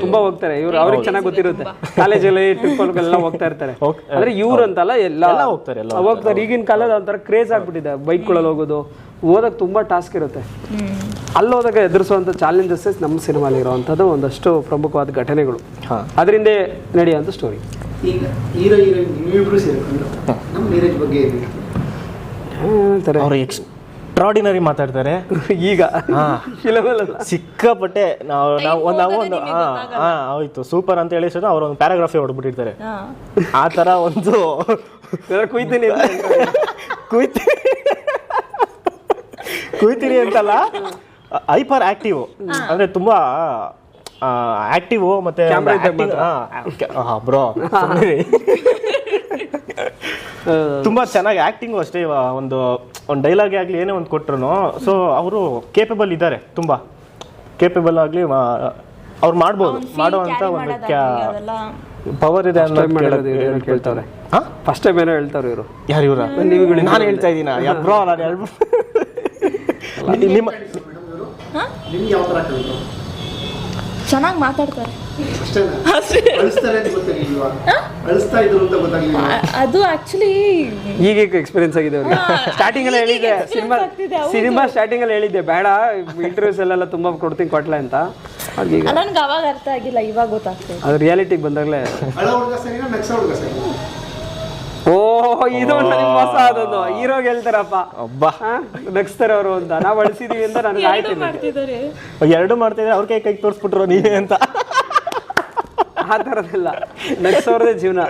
ತುಂಬಾ ಹೋಗ್ತಾರೆ. ಇವ್ರು ಅವ್ರಿಗೆ ಚೆನ್ನಾಗಿ ಗೊತ್ತಿರುತ್ತೆ. ಕಾಲೇಜಲ್ಲಿ ಟ್ರಿಪ್ ಎಲ್ಲ ಹೋಗ್ತಾ ಇರ್ತಾರೆ. ಅಂದ್ರೆ ಇವ್ರು ಅಂತಲ್ಲ ಎಲ್ಲ ಎಲ್ಲ ಹೋಗ್ತಾರೆ, ಎಲ್ಲ ಹೋಗ್ತಾರೆ. ಈಗಿನ ಕಾಲದ ಒಂಥರ ಕ್ರೇಜ್ ಆಗ್ಬಿಟ್ಟಿದೆ. ಬೈಕ್ಗಳಲ್ಲಿ ಹೋಗೋದು ಓದಕ್ ತುಂಬಾ ಟಾಸ್ಕ್ ಇರುತ್ತೆ. ಅಲ್ಲಿ ಹೋದಾಗ ಎದುರಿಸುವಂತ ಚಾಲೆಂಜಸ್ ನಮ್ಮ ಸಿನಿಮಾಲಿ ಇರುವಂಥದ್ದು ಒಂದಷ್ಟು ಪ್ರಮುಖವಾದ ಘಟನೆಗಳು. ಅದರಿಂದ ನಡೆಯುವಂಥ ಸ್ಟೋರಿ ಈಗ ಹೀರೋ ಎಕ್ಸ್ಟ್ರಾಡಿನರಿ ಮಾತಾಡ್ತಾರೆ. ಈಗ. ಸಿಕ್ಕಾಪಟ್ಟೆ ನಾವು ನಾವು ಒಂದು ನಾವು ಒಂದು ಹಾ ಹಾ ಆಯ್ತು ಸೂಪರ್ ಅಂತ ಹೇಳಿ ಅವ್ರ ಒಂದು ಪ್ಯಾರಾಗ್ರಾಫಿ ಹೊಡ್ಬಿಟ್ಟಿರ್ತಾರೆ. ಆ ತರ ಒಂದು ಕುಯ್ತೀನಿ ಕುಯ್ತೀನಿ ಕುಯ್ತಿ ಕುಯ್ತೀನಿ ಅಂತಲ್ಲ. Hyper active. ಅಂದ್ರೆ ತುಂಬಾ ಆಕ್ಟಿವ್ ಮತ್ತೆ ಬ್ರೋ ತುಂಬಾ ಚೆನ್ನಾಗಿ ಆಕ್ಟಿಂಗ್ ಅಷ್ಟೇ ಇವ ಒಂದು ಒಂದು ಡೈಲಾಗ್ ಆಗ್ಲಿ ಏನೇ ಒಂದು ಕೊಟ್ರು ಸೊ ಅವರು ಕೇಪಬಲ್ ಇದ್ದಾರೆ ತುಂಬಾ. ಕೇಪಬಲ್ ಆಗ್ಲಿ ಅವ್ರು ಮಾಡ್ಬೋದು. ಮಾಡುವಂತ ಒಂದು ಅದೆಲ್ಲ. ಪವರ್ ಇದೆ ಅನ್ನೋದು time ಮಾಡೋದು ಕೇಳಕ್ಕೆ ಏನೋ ಹಾ? ಫಸ್ಟ್ ಟೈಮ್ ಏನೋ ಹೇಳ್ತಾರೆ ಇವರು. ಯಾರು ಇವ್ರ? ನಾನು ಹೇಳ್ತಾ ಇದ್ದೀನ? ಬ್ರೋ ನಾನು ಹೇಳ್ಬಿಟ್ಟು ನಿಮ್ಮ ನಿಮ್ಗೆ ಯಾವ ಥರ ಕಲಿತು ಚೆನ್ನಾಗಿ ಮಾತಾಡ್ತಾರೆ. ಅದು ಆಕ್ಚುಲಿ ಈಗ ಎಕ್ಸ್ಪೀರಿಯನ್ಸ್ ಆಗಿದೆ ಅವ್ರಿಗೆ. ಸ್ಟಾರ್ಟಿಂಗ್ ಅಲ್ಲಿ ಹೇಳಿದೆ ಹೇಳಿದ್ದೆ. experience cinema. ಸಿನಿಮಾ ಸ್ಟಾರ್ಟಿಂಗ್ ಅಲ್ಲಿ ಹೇಳಿದ್ದೆ. ಬೇಡ ಇಂಟರ್ವ್ಯೂಸ್ ಎಲ್ಲ ತುಂಬಾ ಕೊಡ್ತೀನಿ ಕೊಟ್ಲೆ ಅಂತ. ನನ್ಗೆ ಅವಾಗ ಅರ್ಥ ಆಗಿಲ್ಲ ಇವಾಗ ಗೊತ್ತಾಗ್ತದೆ. ಅದು ರಿಯಾಲಿಟಿಗೆ ಬಂದಾಗಲೇ. ಓ ಇದು ನನಗೆ ಹೊಸ ಅದೊಂದು ಹೀರೋಗೆ ಹೇಳ್ತಾರಪ್ಪ ಅಬ್ಬಾ. ನಗ್ಸ್ತಾರೆ ಅವರು ಅಂತ. ನಾವು ಅಳಿಸಿದೀವಿ ಅಂತ ನನಗೆ ಆಯ್ತು. ಎರಡು ಮಾಡ್ತಿದ್ರೆ ಅವ್ರ ಕೈ ಕೈ ತೋರಿಸ್ಬಿಟ್ರು ನೀವೇ ಅಂತ. ಆ ಥರದ್ದೆಲ್ಲ ನಗ್ಸೋರ್ದೇ ಜೀವನ.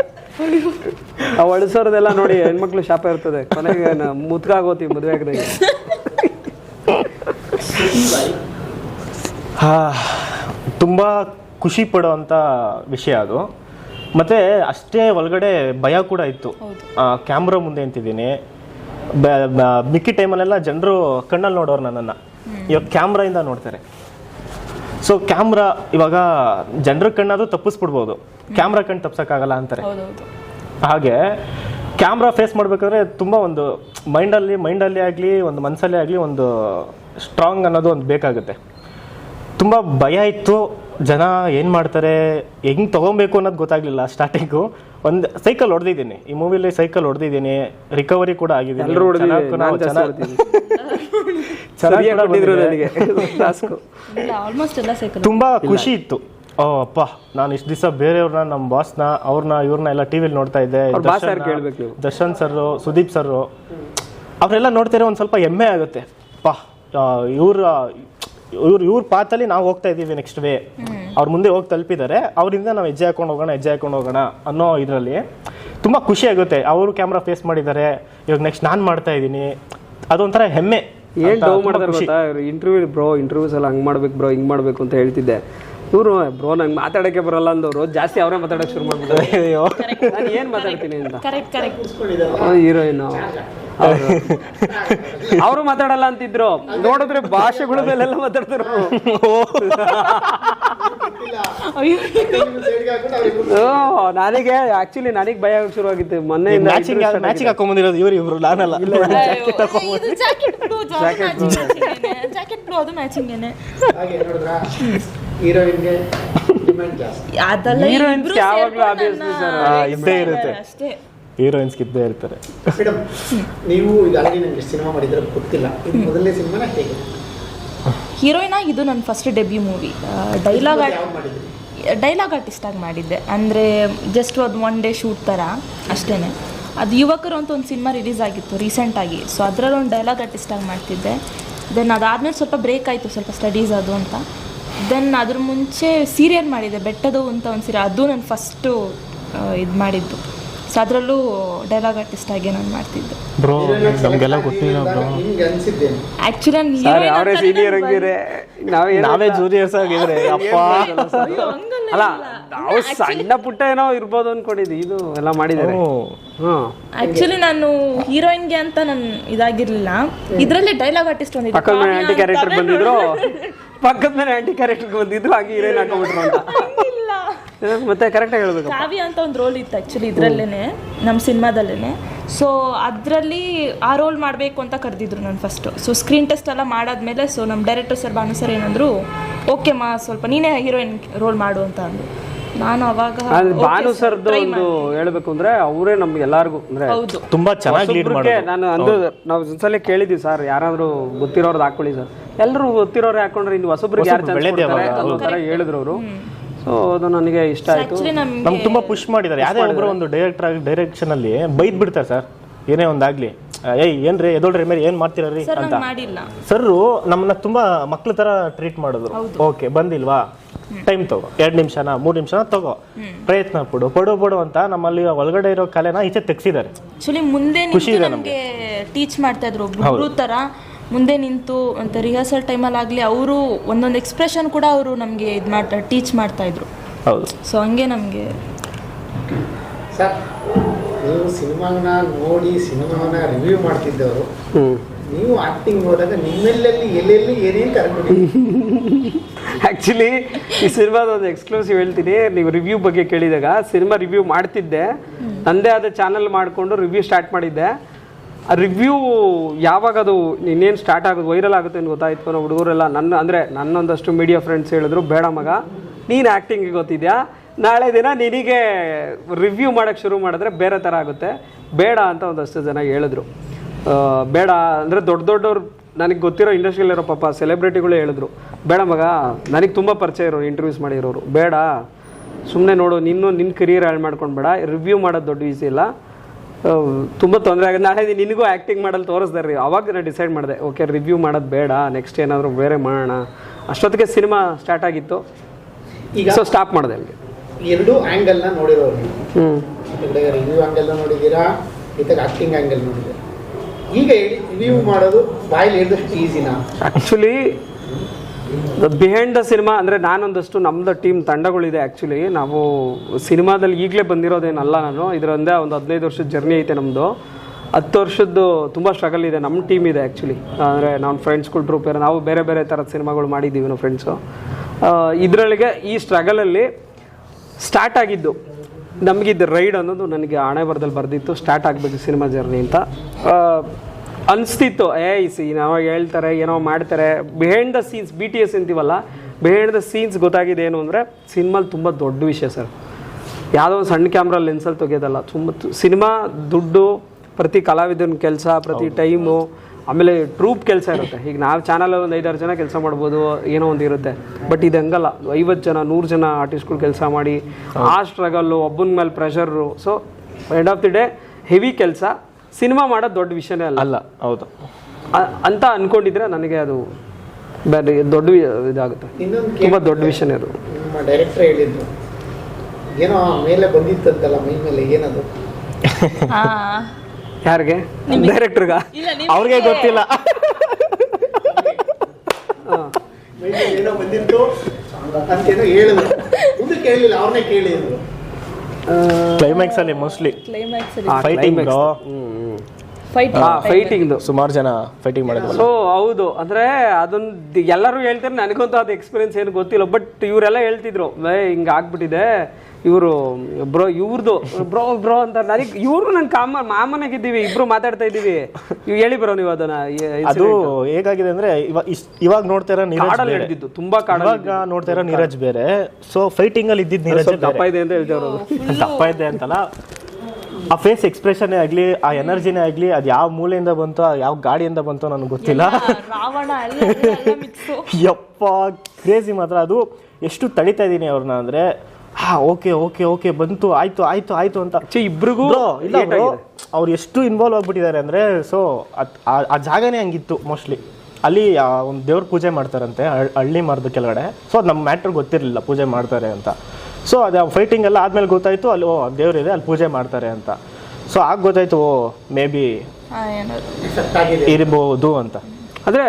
ಆ ಅಳಿಸೋರ್ದೆಲ್ಲ ನೋಡಿ ಹೆಣ್ಮಕ್ಳು ಶಾಪ ಇರ್ತದೆ. ಕೊನೆಗೆ ಮುತ್ಕಾಗೋತೀವಿ ಮದುವೆ ಆಗದಾಗೆ. ಹಾ, ತುಂಬಾ ಖುಷಿ ಪಡುವಂತ ವಿಷಯ ಅದು. ಮತ್ತೆ ಅಷ್ಟೇ ಒಳಗಡೆ ಭಯ ಕೂಡ ಇತ್ತು. ಕ್ಯಾಮ್ರಾ ಮುಂದೆ ಅಂತಿದ್ದೀನಿ ಮಿಕ್ಕಿ ಟೈಮಲ್ಲೆಲ್ಲ ಜನರು ಕಣ್ಣಲ್ಲಿ ನೋಡೋರು ನನ್ನನ್ನು. ಇವಾಗ ಕ್ಯಾಮ್ರಾಯಿಂದ ನೋಡ್ತಾರೆ. ಸೊ ಕ್ಯಾಮ್ರಾ ಇವಾಗ ಜನರ ಕಣ್ಣಾದ್ರೂ ತಪ್ಪಿಸ್ಬಿಡ್ಬೋದು. ಕ್ಯಾಮ್ರಾ ಕಣ್ಣು ತಪ್ಸೋಕ್ಕಾಗಲ್ಲ ಅಂತಾರೆ. ಹಾಗೆ ಕ್ಯಾಮ್ರಾ ಫೇಸ್ ಮಾಡಬೇಕಾದ್ರೆ ತುಂಬ ಒಂದು ಮೈಂಡಲ್ಲಿ ಮೈಂಡಲ್ಲಿ ಆಗಲಿ ಒಂದು ಮನಸ್ಸಲ್ಲಿ ಆಗಲಿ ಒಂದು ಸ್ಟ್ರಾಂಗ್ ಅನ್ನೋದು ಒಂದು ಬೇಕಾಗುತ್ತೆ. ತುಂಬ ಭಯ ಇತ್ತು. ಜನ ಏನು ಮಾಡ್ತಾರೆ ಹೆಂಗ್ ತೊಗೊಬೇಕು ಅನ್ನೋದು ಗೊತ್ತಾಗ್ಲಿಲ್ಲ ಸ್ಟಾರ್ಟಿಂಗು ಒಂದು ಸೈಕಲ್ ಹೊಡೆದಿದ್ದೀನಿ. ಈ ಮೂವಿಲಿ ಸೈಕಲ್ ಹೊಡೆದಿದ್ದೀನಿ. ರಿಕವರಿ ಕೂಡ ಆಗಿದೆ ತುಂಬಾ ಖುಷಿ ಇತ್ತು. ಓ ಅಪ್ಪ ನಾನು ಇಷ್ಟು ದಿವಸ ಬೇರೆಯವ್ರನ್ನ ನಮ್ಮ ಬಾಸ್ನ ಅವ್ರನ್ನ ಇವ್ರನ್ನ ಎಲ್ಲ ಟಿವಿಲಿ ನೋಡ್ತಾ ಇದ್ದೆ? ದರ್ಶನ್ ಸರ್ ಸುದೀಪ್ ಸರ್ ಅವರೆಲ್ಲ ನೋಡ್ತಾರೆ ಒಂದು ಸ್ವಲ್ಪ ಹೆಮ್ಮೆ ಆಗುತ್ತೆ. ಪಾ ಇವ್ರ ಇವ್ರ ಇವ್ರ ಪಾತಲ್ಲಿ ನಾವು ಹೋಗ್ತಾ ಇದೀವಿ ನೆಕ್ಸ್ಟ್ ವೇ ಅವ್ರ ಮುಂದೆ ಹೋಗಿ ತಲುಪಿದ್ದಾರೆ ಅವರಿಂದ ನಾವು ಹೆಜ್ಜೆ ಹಾಕೊಂಡು ಹೋಗೋಣ ಹೆಜ್ಜೆ ಹಾಕೊಂಡು ಹೋಗೋಣ ಅನ್ನೋ ಇದರಲ್ಲಿ ತುಂಬ ಖುಷಿ ಆಗುತ್ತೆ. ಅವರು ಕ್ಯಾಮ್ರಾ ಫೇಸ್ ಮಾಡಿದ್ದಾರೆ ಇವಾಗ ನೆಕ್ಸ್ಟ್ ನಾನು ಮಾಡ್ತಾ ಇದ್ದೀನಿ. ಅದೊಂಥರ ಹೆಮ್ಮೆ. ಏನ್ ಡೌ ಗೊತ್ತಾ? ಇಂಟರ್ವ್ಯೂ ಬ್ರೋ ಇಂಟರ್ವ್ಯೂಸ್ ಎಲ್ಲ ಹಂಗ್ ಮಾಡ್ಬೇಕು ಬ್ರೋ ಹಿಂಗ್ ಮಾಡ್ಬೇಕು ಅಂತ ಹೇಳ್ತಿದ್ದೆ. ಇವರು ಬ್ರೋ ನಂಗೆ ಮಾತಾಡಕ್ಕೆ ಬರಲ್ಲ ಅಂದವರು. ಜಾಸ್ತಿ ಅವರೇ ಮಾತಾಡಕ್ ಶುರು ಮಾಡ್ಬಿಟ್ಟಾರೆ ಅಯ್ಯೋ ನಾನು ಏನ್ ಮಾತಾಡ್ತೀನಿ ಅಂತ? ಕರೆಕ್ಟ್ ಕರೆಕ್ಟ್ ಹೀರೋಯಿನ್ ಅವರು. ಮಾತಾಡಲ್ಲ ಅಂತಿದ್ರು. ನೋಡಿದ್ರೆ ಭಾಷೆಗಳ ಮೇಲೆಲ್ಲ ಮಾತಾಡ್ತಾರೆ ನನಗೆ ಆಕ್ಚುಲಿ ನನಗೆ ಭಯ ಆಗಕ್ಕೆ ಶುರುವಾಗಿತ್ತು. ಮೊನ್ನೆ ಮ್ಯಾಚಿಂಗ್ ಮ್ಯಾಚಿಂಗ್ ಹಾಕೊಂಬಂದಿರೋದು ಇವ್ರು ಇವರು ನಾನಲ್ಲ. ಜಾಕೆಟ್ ಬ್ಲೂ ಅದು ಮ್ಯಾಚಿಂಗೇನೆ ಹಾಗೆ ನೋಡಿದ್ರಾ? ಹೀರೋಯಿನ್ಗೆ ಡಿಮ್ಯಾಂಡ್ ಜಾಸ್ತಿ. ಅದೆಲ್ಲ Heroines ಇಬ್ರು ಯಾವಾಗ್ಲೂ ಸೇರ್ಕೊಂಡು obviously ನನ್ನ sir. ಆ, race ಇದ್ದೇ ಮಾಡ್ತಾರೆ ಇರುತ್ತೆ. ಅಷ್ಟೇ. ಹೀರೋಯಿನ್ಸ್ ಇದ್ದೇ ಇರ್ತಾರೆ. ಮೇಡಮ್ ನೀವು ಈಗ ಆಲ್ರೆಡಿ ನನಗೆ ಸಿನಿಮಾ ಮಾಡಿದ್ರೆ ಗೊತ್ತಿಲ್ಲ. ಇದು ಮೊದಲನೇ ಸಿನಿಮಾನ ಹೇಗೆ? ಹೀರೋಯಿನ್ ಆಗಿ ಇದು ನನ್ನ ಫಸ್ಟ್ ಡೆಬ್ಯೂ ಮೂವಿ ಡೈಲಾಗ್ ಯಾವ್ದು ಮಾಡಿದ್ರಿ? ಡೈಲಾಗ್ ಆರ್ಟಿಸ್ಟ್ ಆಗಿ ಮಾಡಿದ್ದೆ. ಅಂದರೆ ಜಸ್ಟ್ ಒಂದು ಒನ್ ಡೇ ಶೂಟ್ ಥರ ಅಷ್ಟೇ ಅದು ಯುವಕರು ಅಂತ ಒಂದು ಸಿನಿಮಾ ರಿಲೀಸ್ ಆಗಿತ್ತು ರೀಸೆಂಟಾಗಿ ಸೊ ಅದರಲ್ಲಿ ಒಂದು ಡೈಲಾಗ್ ಆರ್ಟಿಸ್ಟ್ ಆಗಿ ಮಾಡ್ತಿದ್ದೆ. ದೆನ್ ಅದಾದಮೇಲೆ ಸ್ವಲ್ಪ ಬ್ರೇಕ್ ಆಯಿತು ಸ್ವಲ್ಪ ಸ್ಟಡೀಸ್ ಅದು ಅಂತ. ದೆನ್ ಅದ್ರ ಮುಂಚೆ ಸೀರಿಯಲ್ ಮಾಡಿದೆ ಬೆಟ್ಟದು ಅಂತ ಒಂದು ಸೀರೆ ಅದು ನಾನು ಫಸ್ಟು ಇದು ಮಾಡಿದ್ದು. ಸೊ ಅದರಲ್ಲೂ ಡೈಲಾಗ್ ಆರ್ಟಿಸ್ಟ್ ಆಗಿ ನಾನು ಮಾಡ್ತಿದ್ದೆ. ಬ್ರೋ ನಮಗೆಲ್ಲ ಗೊತ್ತಿಲ್ಲ ಬ್ರೋ. ನಿಮ್ಗೆ ಆ್ಯಕ್ಚುಲಿ ನಾನು ಸರ್ ಅವರೇ ಸೀನಿಯರ್ ಹಂಗಿರೆ ನಾವೇನು ನಾವೇ ಜೂನಿಯರ್ಸ್ ಆಗಿದ್ರೆ ಅಪ್ಪ. ಅಲ್ಲ ನಾವು ಸಣ್ಣ ಪುಟ್ಟ ಏನೋ ಇರ್ಬೋದು ಅನ್ಕೊಂಡಿದ್ದೆ ಇದು ಎಲ್ಲ ಮಾಡಿದ್ದಾರೆ ಆಕ್ಚುಲಿ ನಾನು ಹೀರೋಯಿನ್ಗೆ ಅಂತ ನಾನು ಇದಾಗಿರ್ಲಿಲ್ಲ. ಇದರಲ್ಲಿ ಡೈಲಾಗ್ ಆರ್ಟಿಸ್ಟ್ ಒಂದಿದೆ ಪಕ್ಕದ ಮನೆ ಆಂಟಿ ಅಂತ. ಕ್ಯಾರೆಕ್ಟರ್ ಬಂದಿದ್ರು. ಪಕ್ಕದ ಮನೆ ಆಂಟಿ ಕ್ಯಾರೆಕ್ಟರ್ ಬಂದಿದ್ರು ಹಾಗೆ ಹೀರೋಯಿನ್ ಹಾಕೊಂಡ್ಬಿಟ್ರು ಅಂತ. ಇಲ್ಲ. ಮತ್ತೆ ಕರೆಕ್ಟಾಗಿ ಹೇಳ್ಬೇಕು. ಕಾವ್ಯ ಅಂತ ಒಂದು ರೋಲ್ ಇತ್ತು ಆ್ಯಕ್ಚುಲಿ ಇದರಲ್ಲೇ ನಮ್ಮ ಸಿನಿಮಾದಲ್ಲೇ ಸೊ ಅದರಲ್ಲಿ ಆ ರೋಲ್ ಮಾಡಬೇಕು ಅಂತ ಕರೆದಿದ್ರು ನಾನು ಫಸ್ಟು ಸೊ ಸ್ಕ್ರೀನ್ ಟೆಸ್ಟ್ ಎಲ್ಲ ಮಾಡಾದ್ಮೇಲೆ ಸೊ ನಮ್ಮ ಡೈರೆಕ್ಟರ್ ಸರ್ ಭಾನು ಸರ್ ಏನಂದ್ರು ಓಕೆ ಮಾ ಸ್ವಲ್ಪ ನೀನೇ ಹೀರೋಯಿನ್ ರೋಲ್ ಮಾಡು ಅಂತ ಅಂದ್ರು. ನಾನು ಅವಾಗ ಭಾನು ಸರ್ದು ಒಂದು ಹೇಳ್ಬೇಕು ಅಂದ್ರೆ ಅವರೇ ನಮ್ಗೆ ಎಲ್ಲಾರ್ಗು ಅಂದ್ರೆ ತುಂಬಾ ಚೆನ್ನಾಗಿ ಲೀಡ್ ಮಾಡ್ತಾರೆ ನಾನು ಅಂದು ನಾವು ಒಂದ್ಸಲ ಕೇಳಿದ್ವಿ ಸರ್ ಯಾರಾದ್ರೂ ಗೊತ್ತಿರೋರ್ದು ಹಾಕೊಳ್ಳಿ ಸರ್ ಎಲ್ಲರೂ ಗೊತ್ತಿರೋರು ಹಾಕೊಂಡ್ರೆ ಇನ್ನು ಹೊಸಬ್ರಿಗೆ ಯಾರು ಅನ್ನೋ ಹೇಳಿದ್ರು ಅವರು. ಸೊ ಅದು ನನಗೆ ಇಷ್ಟ ಆಯ್ತು. ನಮ್ಗೆ ತುಂಬಾ ಪುಷ್ ಮಾಡಿದ್ದಾರೆ ಯಾವ್ದೇ ಒಬ್ರು ಒಂದು ಡೈರೆಕ್ಟರ್ ಆಗಿ ಡೈರೆಕ್ಷನ್ ಅಲ್ಲಿ ಬೈದ್ ಬಿಡ್ತಾರೆ ಸರ್ ಏನೇ ಒಂದಾಗ್ಲಿ. ಏಯ್ ಏನ್ರಿ ಎದೋಳ್ರಿ ಮೇಲೆ ಏನ್ ಮಾಡ್ತೀರ ಸರ್ ಅಂತ. ಸರ್ ನಮ್ಮನ್ನ ತುಂಬಾ ಮಕ್ಳ ತರ ಟ್ರೀಟ್ ಮಾಡಿದ್ರು. ಓಕೆ ಬಂದಿಲ್ವಾ? ಟೈಮ್ ತಗೋ. ಎರಡು ನಿಮಿಷನ ಮೂರು ನಿಮಿಷನ ತಗೋ. ಪ್ರಯತ್ನ ಪಡು. ಪಡು ಪಡು ಅಂತ ನಮ್ಮಲ್ಲಿ ಒಳಗಡೆ ಇರೋ ಕಲೆನ ಈಚೆ ತೆಗ್ಸಿದ್ದಾರೆ. ಆಕ್ಚುಲಿ ಮುಂದೆ ಖುಷಿ ನಿಂತು ಇದೆ ನಮಗೆ. ಟೀಚ್ ಮಾಡ್ತಾ ಇದ್ರು ಒಬ್ಬರು ಥರ ಮುಂದೆ ನಿಂತು ಅಂತ ರಿಹರ್ಸಲ್ ಟೈಮಲ್ಲಿ ಆಗಲಿ ಅವರು ಒಂದೊಂದು ಎಕ್ಸ್ಪ್ರೆಷನ್ ಕೂಡ ಅವರು ನಮಗೆ ಇದು ಮಾಡ್ತಾ ಟೀಚ್ ಮಾಡ್ತಾ ಇದ್ರು. ಹೌದು. ಸೊ ಹಂಗೆ ನಮಗೆ. ಸರ್ ನೀವು ಸಿನಿಮಾನ ನೋಡಿ ಸಿನಿಮಾನ ರಿವ್ಯೂ ಮಾಡ್ತಿದ್ದವರು. ನೀವು ಆಕ್ಟಿಂಗ್ ಹೋದಾಗ ನಿಮ್ಮೆಲ್ಲಲ್ಲಿ, ಎಲ್ಲೆಲ್ಲಿ ಏನೇನು ಕರ್ಕೊಂಡು ಆ್ಯಕ್ಚುಲಿ ಈ ಸಿನಿಮಾದ ಒಂದು ಎಕ್ಸ್ಕ್ಲೂಸಿವ್ ಹೇಳ್ತೀನಿ. ನೀವು ರಿವ್ಯೂ ಬಗ್ಗೆ ಕೇಳಿದಾಗ ಸಿನಿಮಾ ರಿವ್ಯೂ ಮಾಡ್ತಿದ್ದೆ. ನಂದೇ ಆದ ಚಾನಲ್ ಮಾಡಿಕೊಂಡು ರಿವ್ಯೂ ಸ್ಟಾರ್ಟ್ ಮಾಡಿದ್ದೆ. ಆ ರಿವ್ಯೂ ಯಾವಾಗ ಅದು ಇನ್ನೇನು ಸ್ಟಾರ್ಟ್ ಆಗೋದು ವೈರಲ್ ಆಗುತ್ತೆ ಅಂತ ಗೊತ್ತಾಯ್ತು ಅನ್ನೋ ಹುಡುಗರೆಲ್ಲ ನನ್ನ ಅಂದರೆ ನನ್ನೊಂದಷ್ಟು ಮೀಡಿಯಾ ಫ್ರೆಂಡ್ಸ್ ಹೇಳಿದ್ರು, ಬೇಡ ಮಗ, ನೀನು ಆ್ಯಕ್ಟಿಂಗಿಗೆ ಗೊತ್ತಿದ್ಯಾ? ನಾಳೆ ದಿನ ನಿನಗೆ ರಿವ್ಯೂ ಮಾಡೋಕ್ಕೆ ಶುರು ಮಾಡಿದ್ರೆ ಬೇರೆ ಥರ ಆಗುತ್ತೆ. ಬೇಡ ಅಂತ ಒಂದಷ್ಟು ಜನ ಹೇಳಿದ್ರು. ಬೇಡ ಅಂದರೆ ದೊಡ್ಡ ದೊಡ್ಡವ್ರು ನನಗೆ ಗೊತ್ತಿರೋ ಇಂಡಸ್ಟ್ರಿಯಲ್ಲಿರೋ ಪಾಪ ಸೆಲೆಬ್ರಿಟಿಗಳೇ ಹೇಳಿದ್ರು ಬೇಡ ಮಗ ನನಗೆ ತುಂಬ ಪರಿಚಯ ಇರೋರು ಇಂಟರ್ವ್ಯೂಸ್ ಮಾಡಿರೋರು ಬೇಡ. ಸುಮ್ಮನೆ ನೋಡು ನಿನ್ನೂ ನಿನ್ನ ಕರಿಯರ್ ಹಾಳು ಮಾಡ್ಕೊಂಡು ಬೇಡ ರಿವ್ಯೂ ಮಾಡೋದು ದೊಡ್ಡ ಈಸಿ ಇಲ್ಲ ತುಂಬ ತೊಂದರೆ ಆಗುತ್ತೆ ನಾಳೆ ನಿನಗೂ ಆ್ಯಕ್ಟಿಂಗ್ ಮಾಡಲು ತೋರಿಸ್ದಾರೆ ರೀ. ಅವಾಗ ನಾನು ಡಿಸೈಡ್ ಮಾಡಿದೆ ಓಕೆ ರಿವ್ಯೂ ಮಾಡೋದು ಬೇಡ ನೆಕ್ಸ್ಟ್ ಏನಾದರೂ ಬೇರೆ ಮಾಡೋಣ. ಅಷ್ಟೊತ್ತಿಗೆ ಸಿನಿಮಾ ಸ್ಟಾರ್ಟ್ ಆಗಿತ್ತು. ಈಗ ಸೊ ಸ್ಟಾಪ್ ಮಾಡಿದೆ ಅಲ್ಲಿಗೆ. ಎರಡು ಆ್ಯಂಗಲ್ನ ನೋಡಿರೋರು ನೀವು. ಹ್ಞೂ ರಿವ್ಯೂ ಆ್ಯಂಗಲ್ ನೋಡಿದ್ದೀರಾ? ಜೊತೆಗೆ ಆ್ಯಕ್ಟಿಂಗ್ ಆ್ಯಂಗಲ್ ನೋಡಿದ್ದೀರಾ? ಈಗ ಮಾಡೋದು ಬಾಯಲ್ಲಿ ಹೇಳಿದಷ್ಟು ಈಸಿನಾ ಆ್ಯಕ್ಚುಲಿ ಬಿಹೈಂಡ್ ದ ಸಿನಿಮಾ ಅಂದರೆ ನಾನೊಂದಷ್ಟು ನಮ್ಮದು ಟೀಮ್ ತಂಡಗಳಿದೆ ಆ್ಯಕ್ಚುಲಿ ನಾವು ಸಿನಿಮಾದಲ್ಲಿ ಈಗಲೇ ಬಂದಿರೋದೇನಲ್ಲ ನಾನು. ಇದರೊಂದೇ ಒಂದು ಹದಿನೈದು ವರ್ಷದ ಜರ್ನಿ ಐತೆ ನಮ್ಮದು ಹತ್ತು ವರ್ಷದ್ದು ತುಂಬ ಸ್ಟ್ರಗಲ್ ಇದೆ. ನಮ್ಮ ಟೀಮ್ ಇದೆ ಆ್ಯಕ್ಚುಲಿ ಅಂದರೆ ನಮ್ಮ ಫ್ರೆಂಡ್ಸ್ಗಳು ಟ್ರೂಪ್ ನಾವು ಬೇರೆ ಬೇರೆ ಥರದ ಸಿನಿಮಾಗಳು ಮಾಡಿದ್ದೀವಿ ನಾವು ಫ್ರೆಂಡ್ಸು ಇದರೊಳಗೆ ಈ ಸ್ಟ್ರಗಲಲ್ಲಿ ಸ್ಟಾರ್ಟ್ ಆಗಿದ್ದು. ನಮಗಿದ್ದು ರೈಡ್ ಅನ್ನೋದು ನನಗೆ ಹಣೆ ಬರದಲ್ಲಿ ಬರೆದಿತ್ತು ಸ್ಟಾರ್ಟ್ ಆಗಬೇಕು ಸಿನಿಮಾ ಜರ್ನಿ ಅಂತ. ಅನಿಸ್ತಿತ್ತು ಏ ಐ ಸಿ ನಾವು ಹೇಳ್ತಾರೆ ಏನೋ ಮಾಡ್ತಾರೆ. Behind the scenes B T S ಅಂತೀವಲ್ಲ ಬಿಹೈಂಡ್ ದ ಸೀನ್ಸ್ ಗೊತ್ತಾಗಿದೆ ಏನು ಅಂದರೆ ಸಿನಿಮಾಲಿ ತುಂಬ ದೊಡ್ಡ ವಿಷಯ ಸರ್. ಯಾವುದೋ ಒಂದು ಸಣ್ಣ ಕ್ಯಾಮ್ರಾ ಲೆನ್ಸಲ್ಲಿ ತೆಗೆಯೋದಲ್ಲ ತುಂಬ ಸಿನಿಮಾ ದುಡ್ಡು ಪ್ರತಿ ಕಲಾವಿದನ ಕೆಲಸ ಪ್ರತಿ ಟೈಮು ಆಮೇಲೆ ಟ್ರೂಪ್ ಕೆಲಸ ಇರುತ್ತೆ. ಈಗ ನಾವು ಚಾನಲಲ್ಲಿ ಒಂದು ಐದಾರು ಜನ ಕೆಲಸ ಮಾಡ್ಬೋದು ಏನೋ ಒಂದು ಇರುತ್ತೆ. ಬಟ್ ಇದು ಹಂಗಲ್ಲ. ಐವತ್ತು ಜನ ನೂರು ಜನ ಆರ್ಟಿಸ್ಟ್ಗಳು ಕೆಲಸ ಮಾಡಿ ಆ ಸ್ಟ್ರಗಲ್ಲು ಒಬ್ಬನ ಮೇಲೆ pressure so end of the day heavy ಕೆಲಸ ಸಿನಿಮಾ ಮಾಡೋದು ದೊಡ್ಡ ವಿಷಯನೇ ಅಲ್ಲ. ಅಲ್ಲ ಹೌದು. ಅಂತ ಅನ್ಕೊಂಡಿದ್ರೆ ನನಗೆ ಅದು ಬೇರೆ ದೊಡ್ಡ ವಿ- ಇದಾಗುತ್ತೆ. ತುಂಬ ದೊಡ್ಡ ವಿಷಯನೇ ಅದು. ನಮ್ಮ ಡೈರೆಕ್ಟರ್ ಹೇಳಿದ್ರು ಏನೋ ಮೇಲೆ ಬಂದಿತ್ತಂತಲ್ಲ ಮೈ ಮೇಲೆ ಏನದು? ಯಾರಿಗೆ? ಡೈರೆಕ್ಟರ್ಗ ಇಲ್ಲ ಅವ್ರಿಗೆ ಗೊತ್ತಿಲ್ಲ. ಕ್ಲೈಮ್ಯಾಕ್ಸ್ ಅಲ್ಲಿ ಮೋಸ್ಟ್ಲಿ ಕ್ಲೈಮ್ಯಾಕ್ಸ್ ಫೈಟಿಂಗ್ ಫೈಟ್ ಫೈಟಿಂಗ್ದು ಸುಮಾರು ಜನ ಫೈಟಿಂಗ್ ಮಾಡಿದ್ರು. ಸೊ ಹೌದು. ಅಂದ್ರೆ ಅದೊಂದು ಎಲ್ಲರೂ ಹೇಳ್ತಾರೆ ನನಗಂತೂ ಅದು ಎಕ್ಸ್ಪೀರಿಯನ್ಸ್ ಏನು ಗೊತ್ತಿಲ್ಲ ಬಟ್ ಇವರೆಲ್ಲ ಹೇಳ್ತಿದ್ರು ಹಿಂಗ ಆಗ್ಬಿಟ್ಟಿದೆ. ಇವರು ಬ್ರೋ ಇವ್ರದ್ದು ಬ್ರೋ ಬ್ರೋ ಅಂತ ನನಗೆ ಇವ್ರು ನನ್ ಕಾಮ ಮಾಮನಾಗಿದ್ದೀವಿ ಇಬ್ರು ಮಾತಾಡ್ತಾ ಇದ್ದೀವಿ. ಇವ್ ಹೇಳಿ ಬ್ರೋ ನೀವು ಅದನ್ನ ಅದು ಹೇಗಾಗಿದೆ ಅಂದ್ರೆ ಇವ- ಇವಾಗ ನೋಡ್ತಾ ಇರೋ ನೀರಜ್ ಬೇರೆ. ತುಂಬಾ ಕಾಡ ಇವಾಗ ನೋಡ್ತಾ ಇರೋ ನೀರಜ್ ಬೇರೆ. ಸೊ ಫೈಟಿಂಗ್ ಅಲ್ಲಿ ಇದ್ದಿದ್ದು ನೀರಜ್ ದಪ್ಪ ಇದೆ ಅಂತ ಹೇಳ್ತಾರೆ ದಪ್ಪ ಇದೆ ಅಂತಲ್ಲ. ಆ ಫೇಸ್ ಎಕ್ಸ್ಪ್ರೆಷನ್ ಆಗಲಿ ಆ ಎನರ್ಜಿನೇ ಆಗಲಿ ಅದು ಯಾವ ಮೂಲೆಯಿಂದ ಬಂತೋ ಯಾವ ಗಾಡಿಯಿಂದ ಬಂತೋ ನನಗೆ ಗೊತ್ತಿಲ್ಲ. ರಾವಣ ಎಲ್ಲ ಯಪ್ಪ ಕ್ರೇಜಿ ಮಾತ್ರ. ಅದು ಎಷ್ಟು ತಡಿತಾ ಇದ್ದೀನಿ ಅವ್ರನ್ನ ಅಂದ್ರೆ ಹಾ ಓಕೆ ಓಕೆ ಓಕೆ ಬಂತು ಆಯ್ತು ಆಯ್ತು ಆಯ್ತು ಅಂತ. ಛೆ, ಇಬ್ರಿಗೂ Bro, ಇಲ್ಲ ಏಟ್ bro, ಆಗಿದೆ. ಅವ್ರು ಎಷ್ಟು ಇನ್ವಾಲ್ವ್ ಆಗ್ಬಿಟ್ಟಿದ್ದಾರೆ ಅಂದ್ರೆ ಸೊ ಆ ಜಾಗನೇ ಹಂಗಿತ್ತು ಮೋಸ್ಟ್ಲಿ ಅಲ್ಲಿ ಆ ಒಂದು ದೇವ್ರ ಪೂಜೆ ಮಾಡ್ತಾರಂತೆ ಹಳ್- ಹಳ್ಳಿ ಮರದ ಕೆಳಗಡೆ. ಸೊ ಅದು ನಮ್ಮ ಮ್ಯಾಟ್ರ್ ಗೊತ್ತಿರಲಿಲ್ಲ ಪೂಜೆ ಮಾಡ್ತಾರೆ ಅಂತ. ಸೊ ಅದು ಫೈಟಿಂಗ್ ಎಲ್ಲ ಆದ್ಮೇಲೆ ಗೊತ್ತಾಯ್ತು ಅಲ್ಲಿ ಓ ದೇವ್ರಿದೆ ಅಲ್ಲಿ ಪೂಜೆ ಮಾಡ್ತಾರೆ ಅಂತ. ಸೊ ಆಗ ಗೊತ್ತಾಯ್ತು ಓ ಮೇ ಬಿ ಇರ್ಬೋದು ಅಂತ. ಅಂದ್ರೆ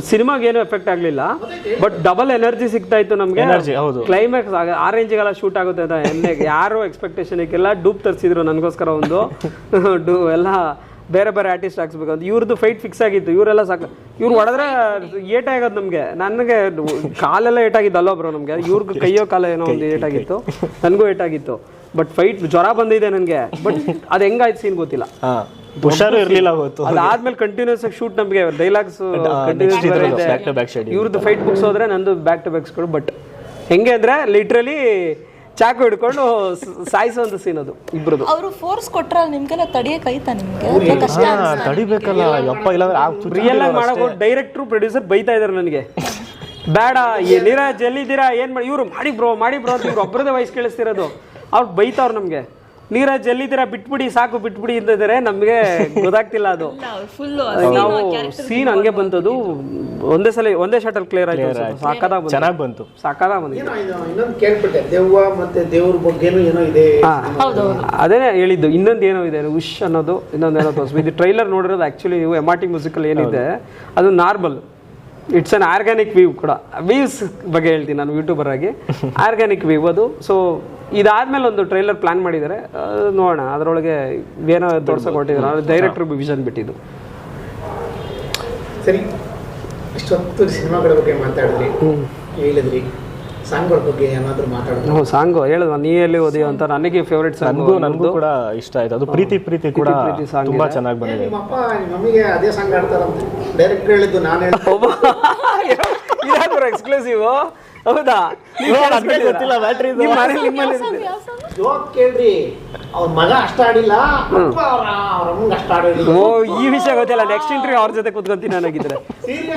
ಸಿನಿಮಾಗೆ ಏನು ಎಫೆಕ್ಟ್ ಆಗ್ಲಿಲ್ಲ ಬಟ್ ಡಬಲ್ ಎನರ್ಜಿ ಸಿಗ್ತಾ ಇತ್ತು ನಮ್ಗೆ. ಎನರ್ಜಿ ಹೌದು. ಕ್ಲೈಮ್ಯಾಕ್ಸ್ ಆ ಎಲ್ಲ ಶೂಟ್ ಆಗುತ್ತೆ ಅಂತ ಎಣ್ಣೆಗೆ. ಯಾರು ಎಕ್ಸ್ಪೆಕ್ಟೇಷನ್ ಎಲ್ಲ ಡೂಪ್ ತರಿಸಿದ್ರು ನನಗೋಸ್ಕರ ಒಂದು. ಡೂ ಎಲ್ಲ ಬೇರೆ ಬೇರೆ ಆರ್ಟಿಸ್ಟ್ ಹಾಕ್ಸ್ಬೇಕು ಅಂತ. ಇವ್ರದ್ದು ಫೈಟ್ ಫಿಕ್ಸ್ ಆಗಿತ್ತು ಇವರೆಲ್ಲ ಸಾಕು ಇವ್ರು ಹೊಡೆದ್ರೆ ಏಟ್ ಆಗೋದು ನಮಗೆ. ನನಗೆ ಕಾಲೆಲ್ಲ ಏಟಾಗಿದ್ದು ಅಲ್ಲೋ ಬ್ರೋ ನಮಗೆ. ಇವ್ರಿಗೆ ಕೈಯೋ ಕಾಲ ಏನೋ ಒಂದು ಏಟಾಗಿತ್ತು. ನನಗೂ ಏಟಾಗಿತ್ತು. ಬಟ್ ಫೈಟ್ ಜ್ವರ ಬಂದಿದೆ ನನಗೆ. ಬಟ್ ಅದು ಹೆಂಗಾಯ್ತು ಸೀನ್ ಗೊತ್ತಿಲ್ಲ. ಹುಷಾರು ಇರ್ಲಿಲ್ಲ ಗೊತ್ತು ಅದಾದ್ಮೇಲೆ ಕಂಟಿನ್ಯೂಸ್ ಆಗಿ ಶೂಟ್ ನಮಗೆ ಡೈಲಾಗ್ಸ್ ಕಂಟಿನ್ಯೂಸ್. ಇವ್ರದ್ದು ಫೈಟ್ ಬುಕ್ಸ್ ಹೋದ್ರೆ ನಂದು ಬ್ಯಾಕ್ ಟು ಬ್ಯಾಕ್ಸ್ಗಳು ಬಟ್ ಹೆಂಗೆ ಅಂದ್ರೆ ಲಿಟ್ರಲಿ ಚಾಕು ಹಿಡ್ಕೊಂಡು ಸಾಯಿಸುವಂತ ಸಾಯಿಸೋ ಸೀನ್ ಅದು ಇಬ್ರದು. ಅವರು ಫೋರ್ಸ್ ಕೊಟ್ರಲ್ಲ ನಿಮ್ಗೆಲ್ಲ ತಡಿಯಕ್ ಆಯ್ತಾ ನಿಮ್ಗೆ? ಅಥವಾ ಕಷ್ಟ ಹಾ, ತಡಿಬೇಕಲ್ಲ ಯಪ್ಪ ಇಲ್ಲ ಆ ಚುಚ್ಚು ರಿಯಲ್ ಆಗಿ ಮಾಡೋ ಡೈರೆಕ್ಟ್ರು ಪ್ರೊಡ್ಯೂಸರ್ ಬೈತಾ ಇದಾರೆ ನನಗೆ. ಬೇಡ ಈ ನೀರಜ್ ಎಲ್ಲಿದ್ದೀರಾ ಏನ್ ಮಾಡಿ ಇವ್ರು ಮಾಡಿ ಬ್ರೋ ಮಾಡಿ ಬ್ರೋ ಅಂತ ಇವ್ರು ಒಬ್ಬರದೇ ವಯಸ್ಸು ಕೇಳಿಸ್ತಿರೋದು. ಅವ್ರು ಬೈತಾವ್ರು ನಮ್ಗೆ. ನೀರಜ್ ಎಲ್ಲಿದ್ದೀರಾ? ಬಿಟ್ಬಿಡಿ ಸಾಕು ಬಿಟ್ಬಿಡಿ ಇದ್ದರೆ. ನಮಗೆ ಗೊತ್ತಾಗ್ತಿಲ್ಲ ಅದು. ಫುಲ್ ನಾವು ಸೀನ್ ಹಂಗೆ ಬಂತದು. ಒಂದೇ ಸಲ ಒಂದೇ ಶಾರ್ಟಲ್ಲಿ ಕ್ಲಿಯರ್ ಆಯ್ತು ಸಾಕಾದ ಬಂತು. ಚೆನ್ನಾಗಿ ಬಂತು. ಸಾಕಾದ ಏನೋ ಇದು ಇನ್ನೊಂದು ಕೇಳ್ಬಿಟ್ಟೆ ದೆವ್ವ ಮತ್ತೆ ದೇವ್ರ ಬಗ್ಗೆನೂ ಏನೋ ಇದೆ. ಹೌದೌದು. ಅದೇನೇ ಹೇಳಿದ್ದು ಇನ್ನೊಂದು ಏನೋ ಇದೆ ಉಶ್ ಅನ್ನೋದು ಇನ್ನೊಂದು ಏನೋ ತೋರಿಸ್ ಇದು ಟ್ರೈಲರ್ ನೋಡಿರೋದು ಆಕ್ಚುಲಿ ನೀವು ಎಂ ಆರ್ ಟಿ ಮ್ಯೂಸಿಕಲ್ ಏನಿದೆ ಅದು normal it's an organic weave ಕೂಡ. ವೀವ್ಸ್ ಬಗ್ಗೆ ಹೇಳ್ತೀನಿ ನಾನು ಯೂಟ್ಯೂಬರ್ ಆಗಿ. ಆರ್ಗ್ಯಾನಿಕ್ ವೀವ್ ಅದು. ಸೊ ಇದಾದ್ಮೇಲೆ ಒಂದು ಟ್ರೈಲರ್ ಪ್ಲಾನ್ ಮಾಡಿದ್ದಾರೆ ನೋಡೋಣ. ಅದರೊಳಗೆ ಏನೋ ತೋರ್ಸಕ್ಕೆ ಹೊರಟಿದ್ದಾರೆ ಡೈರೆಕ್ಟರ್ ವಿಷನ್ ಬಿಟ್ಟಿದ್ದು. ಸರಿ ಇಷ್ಟೊತ್ತು ಸಿನಿಮಾಗಳ ಬಗ್ಗೆ ಮಾತಾಡಿದ್ರಿ. ಹೇಳಿದ್ರಿ. ಸಾಂಗ್ಗಳ ಬಗ್ಗೆ ಏನಾದ್ರು ಹ್ಞೂ ಸಾಂಗು. ಹೇಳಿದ್ವ ನೀ ಎಲ್ಲಿ ಓದಿಯೋ ಅಂತ. ನನಗೆ ಫೇವ್ರೆಟ್ ಸಾಂಗು ನನಗೂ ಕೂಡ ಇಷ್ಟ ಆಯ್ತು. ಅದು ಪ್ರೀತಿ ಪ್ರೀತಿ ಕೂಡ ಪ್ರೀತಿ song ತುಂಬಾ ಚೆನ್ನಾಗಿ ಬಂದಿದೆ. ನಿಮ್ಮ ಮಮ್ಮಿಗೆ ಅದೇ ಸಾಂಗ್ ಆಡ್ತಾರಂತೆ ಡೈರೆಕ್ಟ್ ಹೇಳಿದ್ದು ನಾನು ಹೇಳಿದ್ದು. ಎಕ್ಸ್ಕ್ಲೂಸಿವ್ ಹೌದಾ? ಗೊತ್ತಿಲ್ಲ ಬ್ಯಾಟ್ರಿ. ಜೋಕ್ ಕೇಳ್ರಿ. ಅವ್ರ ಮಗ ಅಷ್ಟ ಆಡಿಲ್ಲ ಅಪ್ಪ ಅವ್ರ ಅವ್ರ ಅಮ್ಮಂಗೆ ಅಷ್ಟ ಆಡಿಲ್ಲ ಓ ಈ ವಿಷಯ ಗೊತ್ತಿಲ್ಲ. ನೆಕ್ಸ್ಟ್ ಇಂಟರ್ವ್ಯೂ ಅವ್ರ ಜೊತೆ ಕುತ್ಕೊಂತೀನಿ ನನಗಿದ್ರೆ.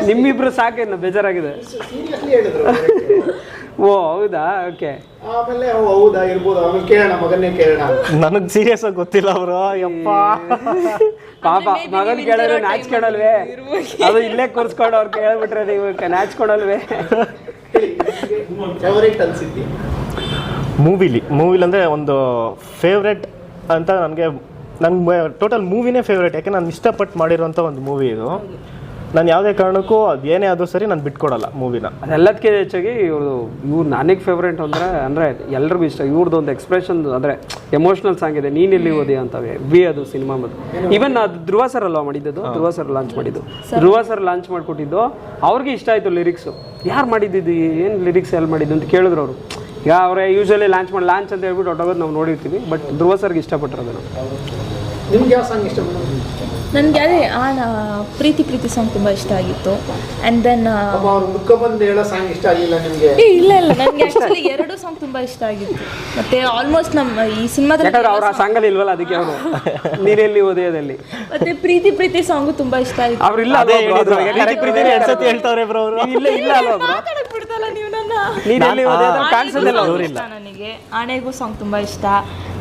ನಿಮ್ಮಿಬ್ರು ಸಾಕೇನು ಬೇಜಾರಾಗಿದೆ. ಸೀರಿಯಸ್ಲಿ ಹೇಳಿದ್ರು. ಓ ಹೌದಾ? ಓಕೆ ಆಮೇಲೆ ಓ, ಹೌದಾ ಇರ್ಬೋದು. ಆಮೇಲೆ ಕೇಳೋಣ ಮಗನ್ನೇ ಕೇಳೋಣ. ನನಗ್ ಸೀರಿಯಸ್ ಆಗಿ ಗೊತ್ತಿಲ್ಲ ಅವರು. ಯಪ್ಪ. ಪಾಪ ಮಗನ್ ಕೇಳಿದ್ರೆ ನಾಚ್ಕೊಳಲ್ವೇ? ಅದು ಇಲ್ಲೇ ಕೂರ್ಸ್ಕೊಂಡು ಅವ್ರು ಕೇಳ್ಬಿಟ್ರೆ ನೀವು ನಾಚ್ಕೊಳಲ್ವೇ? ಫೇವರೇಟ್ ಅನ್ಸಿದ್ದಿ? ಮೂವಿಲಿ ಮೂವಿಲಿ ಅಂದರೆ ಒಂದು ಫೇವ್ರೆಟ್ ಅಂತ ನನಗೆ ನಂಗೆ ಟೋಟಲ್ ಮೂವಿನೇ ಫೇವ್ರೆಟ್ ಯಾಕೆ, ನಾನು ಇಷ್ಟಪಟ್ಟು ಮಾಡಿರೋಂಥ ಒಂದು ಮೂವಿ ಇದು. ನಾನು ಯಾವುದೇ ಕಾರಣಕ್ಕೂ ಅದು ಏನೇ ಆದರೂ ಸರಿ ನಾನು ಬಿಟ್ಕೊಡಲ್ಲ ಮೂವಿನ. ಅದೆಲ್ಲದಕ್ಕೆ ಹೆಚ್ಚಾಗಿ ಇವರು ಇವ್ರು ನನಗೆ ಫೇವ್ರೇಟ್ ಅಂದರೆ ಅಂದರೆ ಎಲ್ರಿಗೂ ಇಷ್ಟ. ಇವ್ರದ್ದು ಒಂದು ಎಕ್ಸ್ಪ್ರೆಷನ್ ಅಂದರೆ ಎಮೋಷ್ನಲ್ ಸಾಂಗ್ ಇದೆ ನೀನು ಎಲ್ಲಿ ಓದಿ ಅಂತವೆ ವಿ ಅದು ಸಿನಿಮಾ ಮತ್ತು ಈವನ್ ಅದು ಧ್ರುವ ಸರ್ ಅಲ್ವಾ ಮಾಡಿದ್ದು ಧ್ರುವ ಸರ್ ಲಾಂಚ್ ಮಾಡಿದ್ದು. ಧ್ರುವ ಸರ್ ಲಾಂಚ್ ಮಾಡಿಕೊಟ್ಟಿದ್ದು ಅವ್ರಿಗೆ ಇಷ್ಟ ಆಯಿತು ಲಿರಿಕ್ಸು ಯಾರು ಮಾಡಿದ್ದು ಏನು ಲಿರಿಕ್ಸ್ ಎಲ್ಲಿ ಮಾಡಿದ್ದು ಅಂತ ಕೇಳಿದ್ರು ಅವರು. ಈಗ ಅವರೇ ಯೂಶಲಿ ಲಾಂಚ್ ಮಾಡಿ ಲಾಂಚ್ ಅಂತ ಹೇಳ್ಬಿಟ್ಟು ಹೊಟ್ಟೋಗೋದು ನಾವು ನೋಡಿರ್ತೀವಿ ಬಟ್ ಧ್ರುವ ಸರ್ಗೆ ಇಷ್ಟಪಟ್ಟರು ನಾವು ನಿಮ್ಗೆ ಯಾವ ಸಾಂಗ್ ಇಷ್ಟ ಮೇಡಮ್ ನನಗೆ ಅದೇ ಆ ಪ್ರೀತಿ ಪ್ರೀತಿ ಸಾಂಗ್ ತುಂಬ ಇಷ್ಟ ಆಗಿತ್ತು. ಆ್ಯಂಡ್ ದೆನ್ ಅವ್ರು ಮುಖ ಬಂದು ಹೇಳೋ ಸಾಂಗ್ ಇಷ್ಟ ಆಗಿಲ್ಲ ನಿಮಗೆ? ಏ ಇಲ್ಲ ಇಲ್ಲ ನನಗೆ ಆ್ಯಕ್ಚುಲಿ ಎರಡು ಸಾಂಗ್ ತುಂಬ ಇಷ್ಟ ಆಗಿತ್ತು. ಮತ್ತೆ ಆಲ್ಮೋಸ್ಟ್ ನಮ್ಮ ಈ ಸಿನಿಮಾದಲ್ಲಿ ಯಾಕಂದ್ರೆ ಅವ್ರು ಆ ಸಾಂಗಲ್ಲಿ ಇಲ್ವಲ್ಲ ಅದಕ್ಕೆ ಅವರು ನೀನೆಲ್ಲಿ ಉದಯದಲ್ಲಿ. ಮತ್ತೆ ಪ್ರೀತಿ ಪ್ರೀತಿ ಸಾಂಗ್ ತುಂಬ ಇಷ್ಟ ಆಯಿತು ಅವ್ರು ಇಲ್ಲ ಅದೇ? ಹೇಳಿದ್ರು, ಪ್ರೀತಿ ಎರಡ್ ಸತಿ ಹೇಳ್ತಾವ್ರೆ ಬ್ರೋ ಅವರು. ಇಲ್ಲ ಇಲ್ಲೇ ಇಲ್ಲ ಅಲ್ವಾ bro? ನೀವು ನನ್ನ? ನೀನ್ ಎಲ್ಲಿ ಆಣೆಗೂ ಕಾಣಿಸೋದಿಲ್ಲ. song ನನಗೆ. ಆಣೆಗೂ ಸಾಂಗ್ ತುಂಬಾ ಇಷ್ಟ.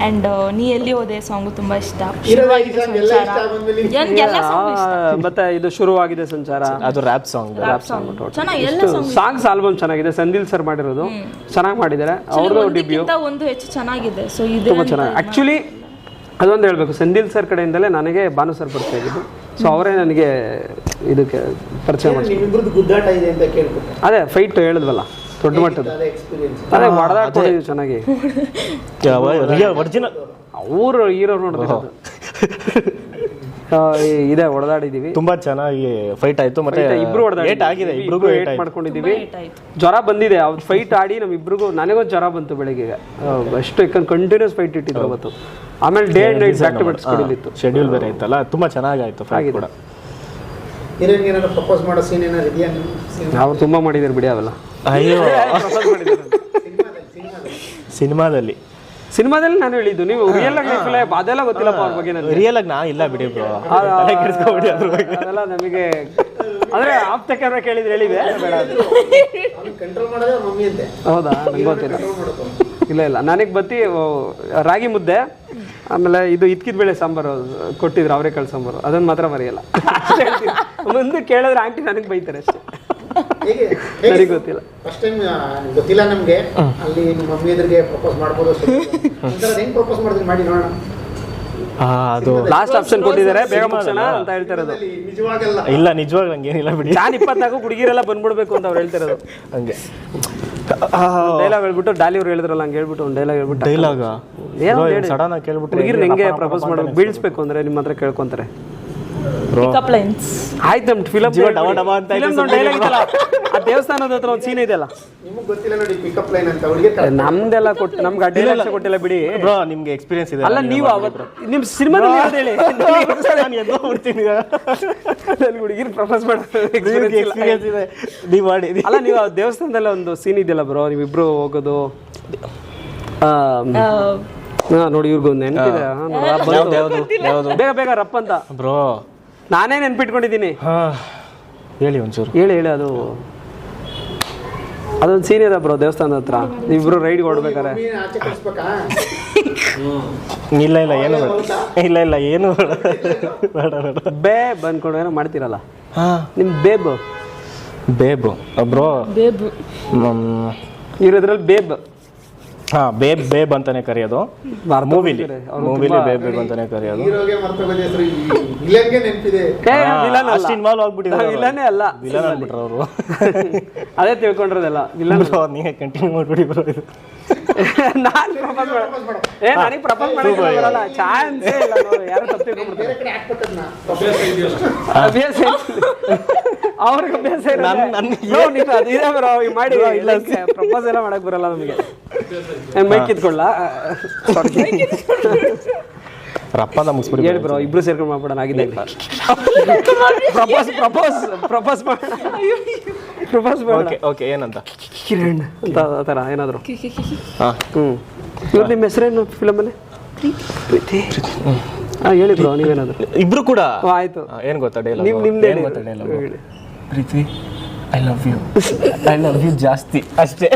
ಅಂಡ್ ನೀ ಎಲ್ಲಿ ಹೋದೆ ಸಾಂಗ್ ತುಂಬಾ ಇಷ್ಟ? ಇರೋದೇ ಈ song ಎಲ್ಲ ಇಷ್ಟ ಆಗೋದ್ಮೇಲೆ ನನ್ಗೆಲ್ಲ ಸಾಂಗ್ ಇಷ್ಟ. ಮತ್ತೆ ಇದು ಶುರುವಾಗಿದೆ ಸಂಚಾರ. ಅದು ರ್ಯಾಪ್ ಸಾಂಗ್ ರಾಪ್ ಸಾಂಗ್ ಚೆನ್ನಾಗಿ ಎಲ್ಲ ಸಾಂಗ್ ಸಾಂಗ್ಸ್ ಆಲ್ಬಮ್ ಚೆನ್ನಾಗಿದೆ. ಸಂದಿಲ್ ಸರ್ ಮಾಡಿರೋದು. ಚೆನ್ನಾಗಿ ಮಾಡಿದ್ದಾರೆ. ಅವ್ರದ್ದು ಡಿಬ್ಯೂ ಒಂದಕ್ಕಿಂತ ಒಂದು ಹೆಚ್ಚು ಚೆನ್ನಾಗಿದೆ. ಸೊ ಇದು ತುಂಬಾ ಚೆನ್ನಾಗಿ ಆಕ್ಚುಲಿ ಅದೊಂದು ಹೇಳಬೇಕು. ಸಂದಿಲ್ ಸರ್ ಕಡೆಯಿಂದಲೇ ನನಗೆ ಭಾನು ಸರ್ ಪರಿಚಯ ಆಗಿದ್ದು ಸೊ ಅವರೇ ನನಗೆ ಇದಕ್ಕೆ ಪರಿಚಯ ಅದೇ ಫೈಟ್ ಹೇಳಿದ್ವಲ್ಲ ದೊಡ್ಡ ಮಟ್ಟದ ಅದೇ ಹೊಡೆದಾಡ್ಕೊಂಡಿದ್ವಿ ಚೆನ್ನಾಗಿ. ಅವರು ಹೀರೋ ನೋಡಿದ್ರು ಇದೆ ಹೊಡೆದಾಡಿದೀವಿ ತುಂಬಾ ಚೆನ್ನಾಗಿ ಫೈಟ್ ಆಯ್ತು ಮತ್ತೆ ಇಬ್ರು ಏಟ್ ಆಗಿದೆ ಇಬ್ರಿಗೂ ಏಟ್ ಆಯ್ತು. ಮಾಡ್ಕೊಂಡಿದೀವಿ. ಆಯ್ತು. ಜ್ವರ ಬಂದಿದೆ ಅವ್ರ ಫೈಟ್ ಆಡಿ ನಮ್ ಇಬ್ರಿಗೂ ನನಗೊಂದು ಜ್ವರ ಬಂತು ಬೆಳಿಗ್ಗೆ. ಅಷ್ಟು ಯಾಕಂದ್ರೆ ಕಂಟಿನ್ಯೂಸ್ ಫೈಟ್ ಇಟ್ಟಿದ್ರು ಅವತ್ತು. ಆಮೇಲೆ day and night back to back ಸ್ಕೂಲಿತ್ತು schedule ಬೇರೆ ಇತ್ತಲ್ಲ ತುಂಬಾ ಚೆನ್ನಾಗಾಯ್ತು ಫೈಟ್ ಕೂಡ. ನಾವು ಏನಾದ್ರು ಪ್ರಪೋಸ್ ಮಾಡೋ ಸೀನ್ ಏನಾದ್ರು ಇದೆಯಾ? ನಿಮ್ಮ ಸಿನಿಮಾ ಅವ್ರು ತುಂಬಾ ಮಾಡಿದಾರೆ ಬಿಡಿ ಅವೆಲ್ಲ. ಅಯ್ಯೋ. ಸಿನಿಮಾದಲ್ಲಿ ಸಿನಿಮಾದಲ್ಲಿ. ನಾನು ಹೇಳಿದ್ದು ನೀವು ರಿಯಲ್ ಲೈಫ್ ಅದೆಲ್ಲ ಗೊತ್ತಿಲ್ಲಪ್ಪ ಅವ್ರ ಬಗ್ಗೆ ನನಗೆ. ರಿಯಲ್ ಆಗಿ ನಾ ಇಲ್ಲ ಬಿಡಿ ಬ್ರೋ. ತಲೆ ಕೆಡಿಸ್ಕೊಬಿಡಿ ಅದ್ರ ಬಗ್ಗೆ. ಅದೆಲ್ಲ ನಮಗೆ ಅಂದ್ರೆ ಆಪ್ತ ಕ್ಯಾಮ್ರಾ ಕೇಳಿದ್ರೆ ಹೇಳಿವೆ ಬೇಡ ಅದು. ಕಂಟ್ರೋಲ್ ಮಾಡೋದೇ ಅವ್ರ ಮಮ್ಮಿ ಅಂತೆ ಹೌದಾ? ನಂಗೆ ಗೊತ್ತಿಲ್ಲ. ಇಲ್ಲ ಇಲ್ಲ. ನನಗೆ ಬತ್ತಿ ಓ, ರಾಗಿ ಮುದ್ದೆ ಆಮೇಲೆ ಇದು ಇತ್ಕಿದ ಬೇಳೆ ಸಾಂಬಾರು ಕೊಟ್ಟಿದ್ರು ಅವರೇಕಾಳು ಸಾಂಬಾರು ಅದನ್ನ ಮಾತ್ರ ಮರೆಯಲ್ಲ. ಅಷ್ಟೇ ಹೇಳ್ತೀನಿ. ಮುಂದೆ ಕೇಳಿದ್ರೆ ಆಂಟಿ ನನಗೆ ಬೈತಾರೆ ಅಷ್ಟೇ. ನನಗೆ ಗೊತ್ತಿಲ್ಲ. ಫಸ್ಟ್ ಟೈಮ್ ಗೊತ್ತಿಲ್ಲ ನಮಗೆ. ಅಲ್ಲಿ ನಿಮ್ಮ ಮಮ್ಮಿ ಎದುರಿಗೆ ಪ್ರಪೋಸ್ ಮಾಡ್ಬೋದು ಹೆಂಗ್ ಪ್ರಪೋಸ್ ಮಾಡಿದ್ರಿ ಮಾಡಿ ನೋಡೋಣ. ಆ, ಅದು ಲಾಸ್ಟ್ ಆಪ್ಷನ್ ಕೊಟ್ಟಿದ್ದಾರೆ. ಬೇಗ ಮುಗಿಸೋಣ ಅಂತ ಹೇಳ್ತಾ ಇರೋದು ಇಲ್ಲ ನಿಜವಾಗ ನಂಗೆ ಏನಿಲ್ಲ ಬಿಡಿ. ನಾನು ಇಪ್ಪತ್ನಾಲ್ಕು ಹುಡುಗಿರೆಲ್ಲ ಬಂದ್ಬಿಡ್ಬೇಕು ಅಂತ ಅವ್ರು ಹೇಳ್ತಾ ಇರೋದು ಹಂಗೆ ಡೈಲಾಗ್ ಹೇಳ್ಬಿಟ್ಟು ಡಾಲಿ ಅವ್ರು ಹೇಳಿದ್ರಲ್ಲ ಹಂಗೆ ಹೇಳ್ಬಿಟ್ಟು ಒಂದು ಡೈಲಾಗ್ ಹೇಳ್ಬಿಟ್ಟು ಡೈಲಾಗ ಏನೋ ಹೇಳಿ. ಸಡನ್ ಆಗಿ ಕೇಳ್ಬಿಟ್ಟು ಹುಡುಗಿರ್ ಹೆಂಗೆ ಪ್ರಪೋಸ್ ಮಾಡೋದು ಬೀಳ್ಸ್ಬೇಕು ಅಂದ್ರೆ ನಿಮ್ಮ ಹತ್ರ ಕೇಳ್ಕೊಂತಾರೆ. ಪಿಕಪ್ ಲೈನ್ಸ್ ಆಯ್ತು ನಮ್ದು ಫಿಲಮ್ ಜೀವ ಡವ ಡವ ಅಂತ ಡೈಲಾಗ್ ಇದೆಯಲ್ಲ ಆ ದೇವಸ್ಥಾನದ ಹತ್ರ ಒಂದು ಸೀನ್ ಇದೆಯಲ್ಲ? ನಿಮಗೆ ಗೊತ್ತಿಲ್ಲ ನೋಡಿ ಪಿಕಪ್ ಲೈನ್ ಅಂತ ಹುಡುಗಿ ನಮ್ದೆಲ್ಲ ಕೊಟ್ಟು ನಮ್ಗೆ ಅಡ್ಡಿ ಲಕ್ಷ ಕೊಟ್ಟಿಲ್ಲ ಬಿಡಿ. ಬ್ರೋ ನಿಮ್ಗೆ ಎಕ್ಸ್ಪೀರಿಯನ್ಸ್ ಇದೆ. ಅಲ್ಲ ನೀವು ಅವತ್ತು ನಿಮ್ಮ ಸಿನಿಮಾದಲ್ಲಿ ಯಾವ್ದು ಹೇಳಿ? ನಾನು ಎದ್ದು ಬಿಡ್ತೀನಿ ಅಲ್ಲಿ ಹುಡುಗಿರು ಪ್ರಪೋಸ್ ಮಾಡೋದು ಎಕ್ಸ್ಪೀರಿಯನ್ಸ್ ಇದೆ. ನೀವು ಮಾಡಿ. ಅಲ್ಲ ನೀವು ಆ ದೇವಸ್ಥಾನದಲ್ಲಿ ಒಂದು ಸೀನ್ ಇದೆಯಲ್ಲ ಬ್ರೋ ನೀವಿಬ್ರು ಹೋಗೋದು. ಆ, ಹಾ, ನೋಡಿ ಇವ್ರಿಗೊಂದು ನೆನಪಿದೆ. ಬೇಗ ಬೇಗ ರಪ್ಪ ಅಂತ. ಬ್ರೋ ನಾನೇ ನೆನ್ಪಿಟ್ಕೊಂಡಿದ್ದೀನಿ. ಹಾ. ಹೇಳಿ ಒಂಚೂರು. ಹೇಳಿ ಹೇಳಿ ಅದು. ಅದೊಂದು ಸೀನ್ ಇದೆ ಬ್ರೋ ದೇವಸ್ಥಾನದ ಹತ್ರ. ಇಬ್ರು ರೈಡ್ ಹೊಡ್ಬೇಕಾರೆ ಇಲ್ಲ ಇಲ್ಲ ಏನು ಬೇಡ. ಇಲ್ಲ ಇಲ್ಲ ಏನು ಬೇಡ. ಬೇ ಬಂದ್ಕೊಂಡು ಏನೋ ಮಾಡ್ತೀರಲ್ಲ. ಹಾ. ನಿಮ್ ಬೇಬು. ಬೇಬು. Bro babe. ಇವ್ರದ್ರಲ್ಲಿ ಬೇಬ್. ಹಾ ಬೇಬ್ ಬೇಬ್ ಅಂತಾನೆ ಕರೆಯೋದು. ಮೂವಿಲಿ. ಮೂವಿಲಿ ಬೇಬ್ ಬೇಬ್ ಅಂತಾನೆ ಕರೆಯೋದು. ಅಷ್ಟು ಇನ್ವಾಲ್ವ್ ಆಗ್ಬಿಟ್ಟಿದ್ದಾರೆ ವಿಲನೇ ಅಲ್ಲ. ವಿಲನ್ ಆಗ್ಬಿಟ್ರು ಅವರು. ಅದೇ ತಿಳ್ಕೊಂಡಿರೋದಲ್ಲ. ವಿಲನ್ ಬ್ರೋ ನೀವೇ ಕಂಟಿನ್ಯೂ ಮಾಡ್ಬಿಡಿ ಬ್ರೋ ಇದು. ನಾನ್ ಪ್ರಪೋಸ್ ಮಾಡ ಏ ನನಗೆ ಪ್ರಪೋಸ್ ಮಾಡಕ್ಕೆ ಬರಲ್ಲ. ಚಾನ್ಸ್ ಇಲ್ಲ ನೋಡು, ಯಾರು ತಪ್ಪು ತಿಳ್ಕೊಂಡ್ಬಿಡ್ತಾರೆ ಅಭ್ಯಾಸ ಅವ್ರಿಗೆ ಅಭ್ಯಾಸ ಇಲ್ಲ. ನನ್ನ ಬ್ರೋ ಬರೋ ಇದೆ ಬ್ರೋ ಈಗ ಮಾಡಿ. ಇಲ್ಲ. ಪ್ರಪೋಸ್ ಎಲ್ಲ ಮಾಡಕ್ ಬರಲ್ಲ ನಮಗೆ. ಮೈಕ್ ಕಿತ್ಕೊಳ್ಳ ರಪ್ಪಂದ ಮುಗಿಸ್ಬಿಡಿ ಹೇಳಿ ಬ್ರೋ ಇಬ್ರು ಸೇರ್ಕೊಂಡು ಮಾಡ್ಬಿಡೋಣ ಆಗಿದೆ ಪ್ರಪೋಸ್ ಪ್ರಪೋಸ್ ಪ್ರಪೋಸ್ ಮಾಡ. ಪ್ರಪೋಸ್ ಮಾಡ. ಓಕೆ ಓಕೆ ಏನಂತ? ಕಿರಣ್. ಅಂತ ಆ ಥರ ಏನಾದರೂ. ಹಾ. ಹ್ಮ್. ಇವ್ರು ನಿಮ್ಮ ಹೆಸರೇನು ಫಿಲಮಲ್ಲಿ? ಪ್ರೀತಿ. ಹಾಂ ಹೇಳಿ ಬ್ರೋ ನೀವೇನಾದ್ರು. ಇಬ್ರು ಕೂಡ? ಓ, ಆಯ್ತು. ಏನು ಗೊತ್ತಾ ಡೈಲಾಗ್ ನೀವು ನಿಮ್ದು ಏನ್ ಗೊತ್ತಾ ಡೈಲಾಗ್ ಹೇಳಿ. ಪ್ರೀತಿ I love you I love you ಜಾಸ್ತಿ. ಅಷ್ಟೇ.